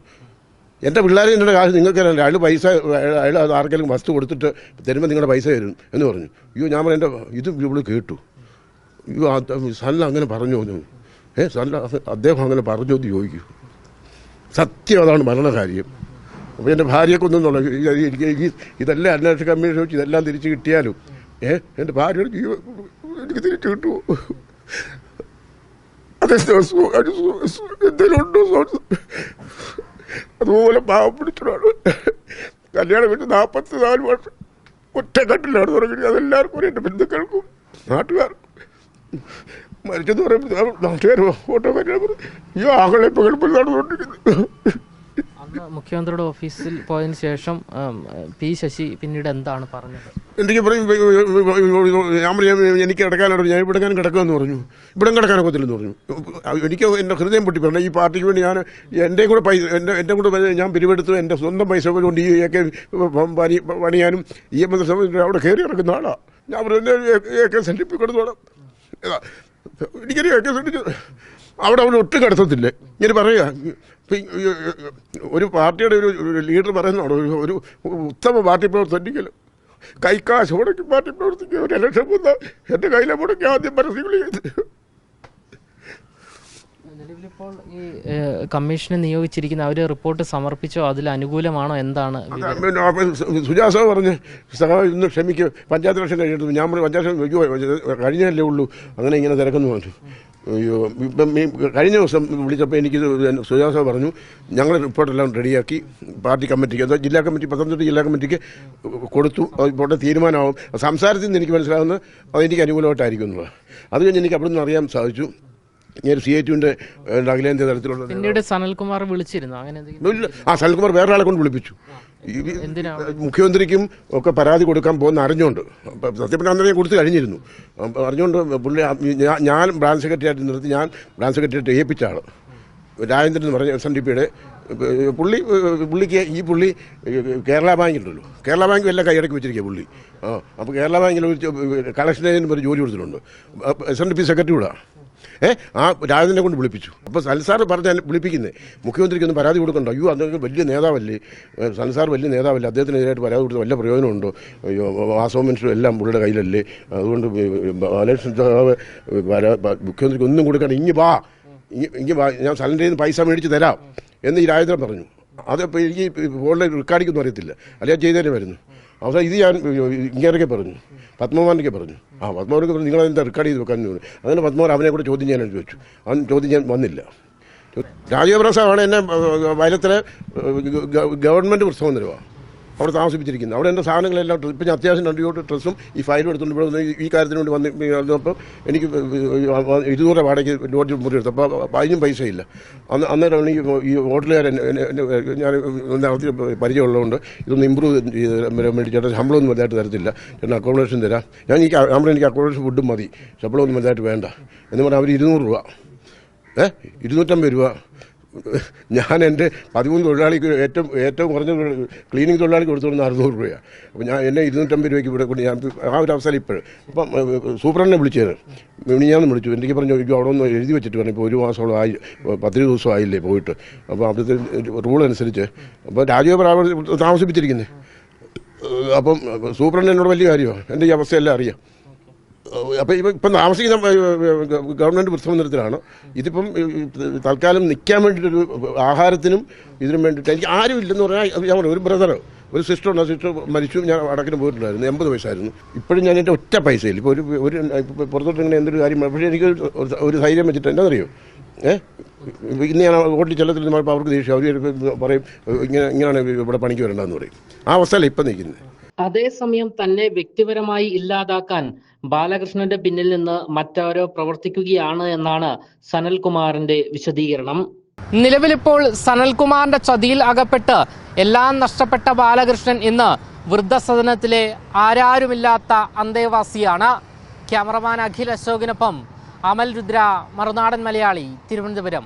എന്റെ പിള്ളേരെ എന്റെ കാശ് നിങ്ങൾക്ക് അയാൾ പൈസ അയാൾ- അത് ആർക്കെങ്കിലും വസ്തു കൊടുത്തിട്ട് തരുമ്പോൾ നിങ്ങളുടെ പൈസ തരും എന്ന് പറഞ്ഞു. അയ്യോ ഞാൻ പറഞ്ഞു എന്റെ ഇത് ഇവിടെ കേട്ടു. അയ്യോ സനൽ അങ്ങനെ പറഞ്ഞു ഏ അല്ല അദ്ദേഹം അങ്ങനെ പറഞ്ഞു എന്ന് ചോദിക്കൂ. സത്യം അതാണ് മരണകാര്യം അപ്പോൾ എന്റെ ഭാര്യയെ കൊന്നെന്നുള്ള ഇതെല്ലാം അന്വേഷണ കമ്മീഷൻ വെച്ച് ഇതെല്ലാം തിരിച്ച് കിട്ടിയാലും ഏ എന്റെ ജീവൻ എനിക്ക് തിരിച്ചു കിട്ടുമോ? എന്തെങ്കിലും ഉണ്ടോ? അതുപോലെ പാവം പിടിച്ചതാണ് കല്യാണം കഴിഞ്ഞ് നാൽപ്പത്തി നാല് വർഷം ഒറ്റക്കെട്ടിലാണ് തുടങ്ങി അതെല്ലാവർക്കും എന്റെ ബന്ധുക്കൾക്കും നാട്ടുകാർക്കും. മരിച്ചെന്ന് പറയുമ്പോൾ നാട്ടുകാർ ഫോട്ടോ ഈ ആകളെ നടന്നുകൊണ്ടിരിക്കുന്നത് അന്ന് മുഖ്യമന്ത്രിയുടെ ഓഫീസിൽ പോയതിനു ശേഷം പി ശശി പിന്നീട് എന്താണ് പറഞ്ഞത്? എന്തൊക്കെ പറയും ഞാൻ പറയാം എനിക്ക് കിടക്കാനാണ് ഞാൻ ഇവിടെ കിടക്കുമെന്ന് പറഞ്ഞു. ഇവിടെ കിടക്കാൻ ഒക്കത്തില്ലെന്ന് പറഞ്ഞു. എനിക്ക് എന്റെ ഹൃദയം പൊട്ടി പറഞ്ഞു ഈ പാർട്ടിക്ക് വേണ്ടി ഞാൻ എന്റെ കൂടെ പൈസ എന്റെ എന്റെ കൂടെ ഞാൻ പിരിവെടുത്ത് എന്റെ സ്വന്തം പൈസ കൊണ്ട് ഈ ഒക്കെ പണി പണിയാനും ഈ എം എസ് അവിടെ കയറി കിടക്കുന്ന ആളാണ് ഞാൻ പറഞ്ഞു എ കെ കൊടുത്തോളാം എ അവിടെ അവൻ ഒട്ടും കടത്തത്തില്ല? ഇങ്ങനെ പറയുക. ഒരു പാർട്ടിയുടെ ഒരു ലീഡർ പറയുന്നതാണ്? ഒരു ഒരു ഉത്തമ പാർട്ടി പ്രവർത്തനിക്കലും കൈക്കാശ് മുടക്കി പാർട്ടി പ്രവർത്തിക്കുക. ഒരു ഇലക്ഷൻ വന്നാൽ എന്റെ കയ്യിലെ മുടക്കി ആദ്യം പരസ്യങ്ങൾ ചെയ്ത് നിലവിലിപ്പോൾ ഈ കമ്മീഷനെ നിയോഗിച്ചിരിക്കുന്ന അവർ റിപ്പോർട്ട് സമർപ്പിച്ചോ? അതിൽ അനുകൂലമാണോ? എന്താണ് സുജാസോ പറഞ്ഞ് സഹായം ഇന്ന് ക്ഷമിക്കുക പഞ്ചായത്ത് ഇലക്ഷൻ കഴിഞ്ഞിട്ട് ഞാൻ പഞ്ചായത്ത് കഴിഞ്ഞല്ലേ ഉള്ളൂ. അങ്ങനെ ഇങ്ങനെ തിരക്കുന്നു പറഞ്ഞു. അയ്യോ ഇപ്പം ഈ കഴിഞ്ഞ ദിവസം വിളിച്ചപ്പോൾ എനിക്ക് സുജാസ പറഞ്ഞു ഞങ്ങൾ റിപ്പോർട്ടെല്ലാം റെഡിയാക്കി പാർട്ടി കമ്മിറ്റിക്ക് അതായത് ജില്ലാ കമ്മിറ്റി പത്തനംതിട്ട ജില്ലാ കമ്മിറ്റിക്ക് കൊടുത്തു. അത് ഇപ്പോൾ തീരുമാനമാവും. സംസാരത്തിൽ നിന്ന് എനിക്ക് മനസ്സിലാവുന്നത് അതെനിക്ക് അനുകൂലമായിട്ടായിരിക്കും എന്നുള്ളത് അത് കഴിഞ്ഞ് എനിക്ക് അവിടെ നിന്ന് അറിയാൻ സാധിച്ചു. ഞാൻ സി ഐ ടുവിന്റെ അഖിലേന്ത്യാ തലത്തിലുള്ള പിന്നീട് സനൽകുമാർ വിളിച്ചിരുന്നു? അങ്ങനെ ആ സനൽകുമാർ വേറെ ആളെ കൊണ്ട് വിളിപ്പിച്ചു. മുഖ്യമന്ത്രിക്കും ഒക്കെ പരാതി കൊടുക്കാൻ പോകുന്ന അറിഞ്ഞുകൊണ്ട് അപ്പം സത്യം പറഞ്ഞാൽ അന്നേരം ഞാൻ കഴിഞ്ഞിരുന്നു. അറിഞ്ഞുകൊണ്ട് പുള്ളി ഞാൻ- ബ്രാഞ്ച് സെക്രട്ടറി ആയിട്ട് നിർത്തി ഞാൻ ബ്രാഞ്ച് സെക്രട്ടറി ആയിട്ട് ഏൽപ്പിച്ച ആൾ രാജേന്ദ്രൻ എന്ന് പറഞ്ഞ എസ് എൻ ഡി പിയുടെ പുള്ളി പുള്ളിക്ക് ഈ പുള്ളി കേരള ബാങ്കിലുണ്ടല്ലോ. കേരള ബാങ്ക് എല്ലാം കൈയടക്കി വെച്ചിരിക്കുക പുള്ളി. ആ അപ്പോൾ കേരള ബാങ്കിൽ കളക്ഷൻ ഏജന്റ് ഒരു ജോലി കൊടുത്തിട്ടുണ്ട്. S N D P secretary കൂടാ. ഏ ആ രാജനെ കൊണ്ട് വിളിപ്പിച്ചു. അപ്പോൾ സൽസാർ പറഞ്ഞ വിളിപ്പിക്കുന്നത് മുഖ്യമന്ത്രിക്ക് ഒന്നും പരാതി കൊടുക്കണ്ട. അയ്യോ അദ്ദേഹം വലിയ നേതാവല്ലേ? സൽസാർ വലിയ നേതാവല്ലേ? അദ്ദേഹത്തിനെതിരായിട്ട് പരാതി കൊടുത്ത് വല്ല പ്രയോജനമുണ്ടോ? വാസവ മനുഷ്യരും എല്ലാം പുള്ളിയുടെ കയ്യിലല്ലേ? അതുകൊണ്ട് ബാലകൃഷ്ണൻ മുഖ്യമന്ത്രിക്ക് ഒന്നും കൊടുക്കണം ഇങ്ങ് വാ. ഇങ്ങ് വാ. ഞാൻ സലന്റെ നിന്ന് പൈസ മേടിച്ച് തരാം. എന്ന് ഈ രാജേന്ദ്രൻ പറഞ്ഞു. അതപ്പോൾ എനിക്ക് ഫോണിൽ റെക്കോർഡിക്കൊന്നും അറിയത്തില്ല. അല്ലെങ്കിൽ ചെയ്തേനെ വരുന്നു. അവസാനം ഇത് ഞാൻ ഇങ്ങനെയൊക്കെ പറഞ്ഞു. പത്മവാനൊക്കെ പറഞ്ഞു. ആ പത്മവാനൊക്കെ പറഞ്ഞു നിങ്ങൾ അതിന്റെ റെക്കോർഡ് ചെയ്ത് വെക്കാൻ പറഞ്ഞു അങ്ങനെ പത്മവാൻ അവനെ കൂടെ ചോദ്യം ചെയ്യാനായിട്ട് ചോദിച്ചു. അവൻ ചോദ്യം ചെയ്യാൻ വന്നില്ല. രാജീവ് പ്രസാദാണ് എന്നെ വയലത്തിലെ ഗവൺമെന്റ് പുസ്തകം തരുക അവിടെ താമസിപ്പിച്ചിരിക്കുന്നത് അവിടെ എന്റെ സാധനങ്ങളെല്ലാം ഇപ്പം ഞാൻ അത്യാവശ്യം രണ്ട് ജോട്ട് ഡ്രസ്സും ഈ ഫയലും എടുത്തുകൊണ്ട് ഈ കാര്യത്തിന് വേണ്ടി വന്ന് വന്നപ്പോൾ എനിക്ക് ഇരുന്നൂറ് വാടകയ്ക്ക് ലോഡ്ജ് മുറി എടുത്തു. അപ്പോൾ അതിനും ഇല്ല. അന്ന് അന്നേരമാണ് ഈ ഈ ഹോട്ടലുകാരൻ ഞാൻ നടത്തി പരിചയമുള്ളതുകൊണ്ട് ഇതൊന്ന് ഇമ്പ്രൂവ് ചെയ്ത് വേണ്ടി ചേട്ടൻ ശമ്പളമൊന്നും വലുതായിട്ട് തരത്തില്ല. ചേട്ടൻ അക്കോമഡേഷൻ തരാം. ഞാൻ എനിക്ക് നമ്മുടെ എനിക്ക് അക്കോമഡേഷൻ ഫുഡും മതി. ശമ്പളമൊന്നും വലുതായിട്ട് വേണ്ട. എന്ന് പറഞ്ഞാൽ അവർ ഇരുന്നൂറ് രൂപ. ഏഹ് ഇരുന്നൂറ്റമ്പത് രൂപ. ഞാൻ എന്റെ പതിമൂന്ന് തൊഴിലാളിക്ക് ഏറ്റവും ഏറ്റവും കുറഞ്ഞ ക്ലീനിങ് തൊഴിലാളിക്ക് കൊടുത്തോളുന്ന അറുന്നൂറ് രൂപയാണ് അപ്പോൾ ഞാൻ എന്നെ ഇരുന്നൂറ്റമ്പത് രൂപയ്ക്ക് ഇവിടെ കൊണ്ട് ഞാൻ ആ ഒരു അവസരം ഇപ്പോഴും. അപ്പം സൂപ്രണ്ടിനെ വിളിച്ചത് മിണിയാന്ന് വിളിച്ചു. എനിക്ക് പറഞ്ഞു ചോദിക്കും അവിടെ ഒന്ന് എഴുതി വെച്ചിട്ട് പറഞ്ഞു ഇപ്പോൾ ഒരു മാസമോളം ആയി പത്തിരി ദിവസം ആയില്ലേ പോയിട്ട്. അപ്പോൾ അവിടുത്തെ റൂൾ അനുസരിച്ച്. അപ്പോൾ രാജീവ് താമസിപ്പിച്ചിരിക്കുന്നത് അപ്പം സൂപ്രണ്ട് എന്നോട് വലിയ കാര്യമാണ് എന്റെ ഈ അവസ്ഥയെല്ലാം അറിയാം. അപ്പോൾ ഇപ്പം ഇപ്പം താമസിക്കുന്ന ഗവൺമെന്റ് വൃത്തമന്ദിരത്തിലാണ്. ഇതിപ്പം തൽക്കാലം നിൽക്കാൻ വേണ്ടിയിട്ടൊരു ആഹാരത്തിനും ഇതിനും വേണ്ടിയിട്ട് എനിക്ക് ആരും ഇല്ലെന്ന് പറഞ്ഞാൽ ഞാൻ ഒരു ബ്രദർ ഒരു സിസ്റ്റർ ഉണ്ട്. ആ സിസ്റ്റർ മരിച്ചു. ഞാൻ അടക്കിന് പോയിട്ടുണ്ടായിരുന്നു. എൺപത് വയസ്സായിരുന്നു. ഇപ്പോഴും ഞാൻ എന്റെ ഒറ്റ പൈസയിൽ ഇപ്പോൾ ഒരു ഒരു പുറത്തോട്ട് ഇങ്ങനെ എന്തൊരു കാര്യം പക്ഷേ എനിക്ക് ഒരു- ധൈര്യം വെച്ചിട്ട് എന്താണെന്നറിയോ ഏഹ് ഇന്ന് ഞാൻ ഓട്ടി ചെല്ലത്തിൽ അവർക്ക് ദേഷ്യം. അവർ പറയും ഇങ്ങനെ ഇങ്ങനെയാണ് ഇവിടെ പണിക്ക് വരേണ്ടതെന്ന് പറയും. ആ അവസ്ഥയല്ല ഇപ്പം നിൽക്കുന്നത്. അതേസമയം തന്നെ വ്യക്തിപരമായി ഇല്ലാതാക്കാൻ ബാലകൃഷ്ണന്റെ പിന്നിൽ നിന്ന് മറ്റാരോ പ്രവർത്തിക്കുകയാണ് എന്നാണ് സനൽകുമാറിന്റെ വിശദീകരണം. നിലവിലിപ്പോൾ സനൽകുമാറിന്റെ ചതിയിൽ അകപ്പെട്ട് എല്ലാം നഷ്ടപ്പെട്ട ബാലകൃഷ്ണൻ ഇന്ന് വൃദ്ധസദനത്തിലെ ആരാരുമില്ലാത്ത അന്തേവാസിയാണ്. ക്യാമറമാൻ അഖിൽ അശോകിനൊപ്പം അമൽ രുദ്ര മറുനാടൻ മലയാളി തിരുവനന്തപുരം.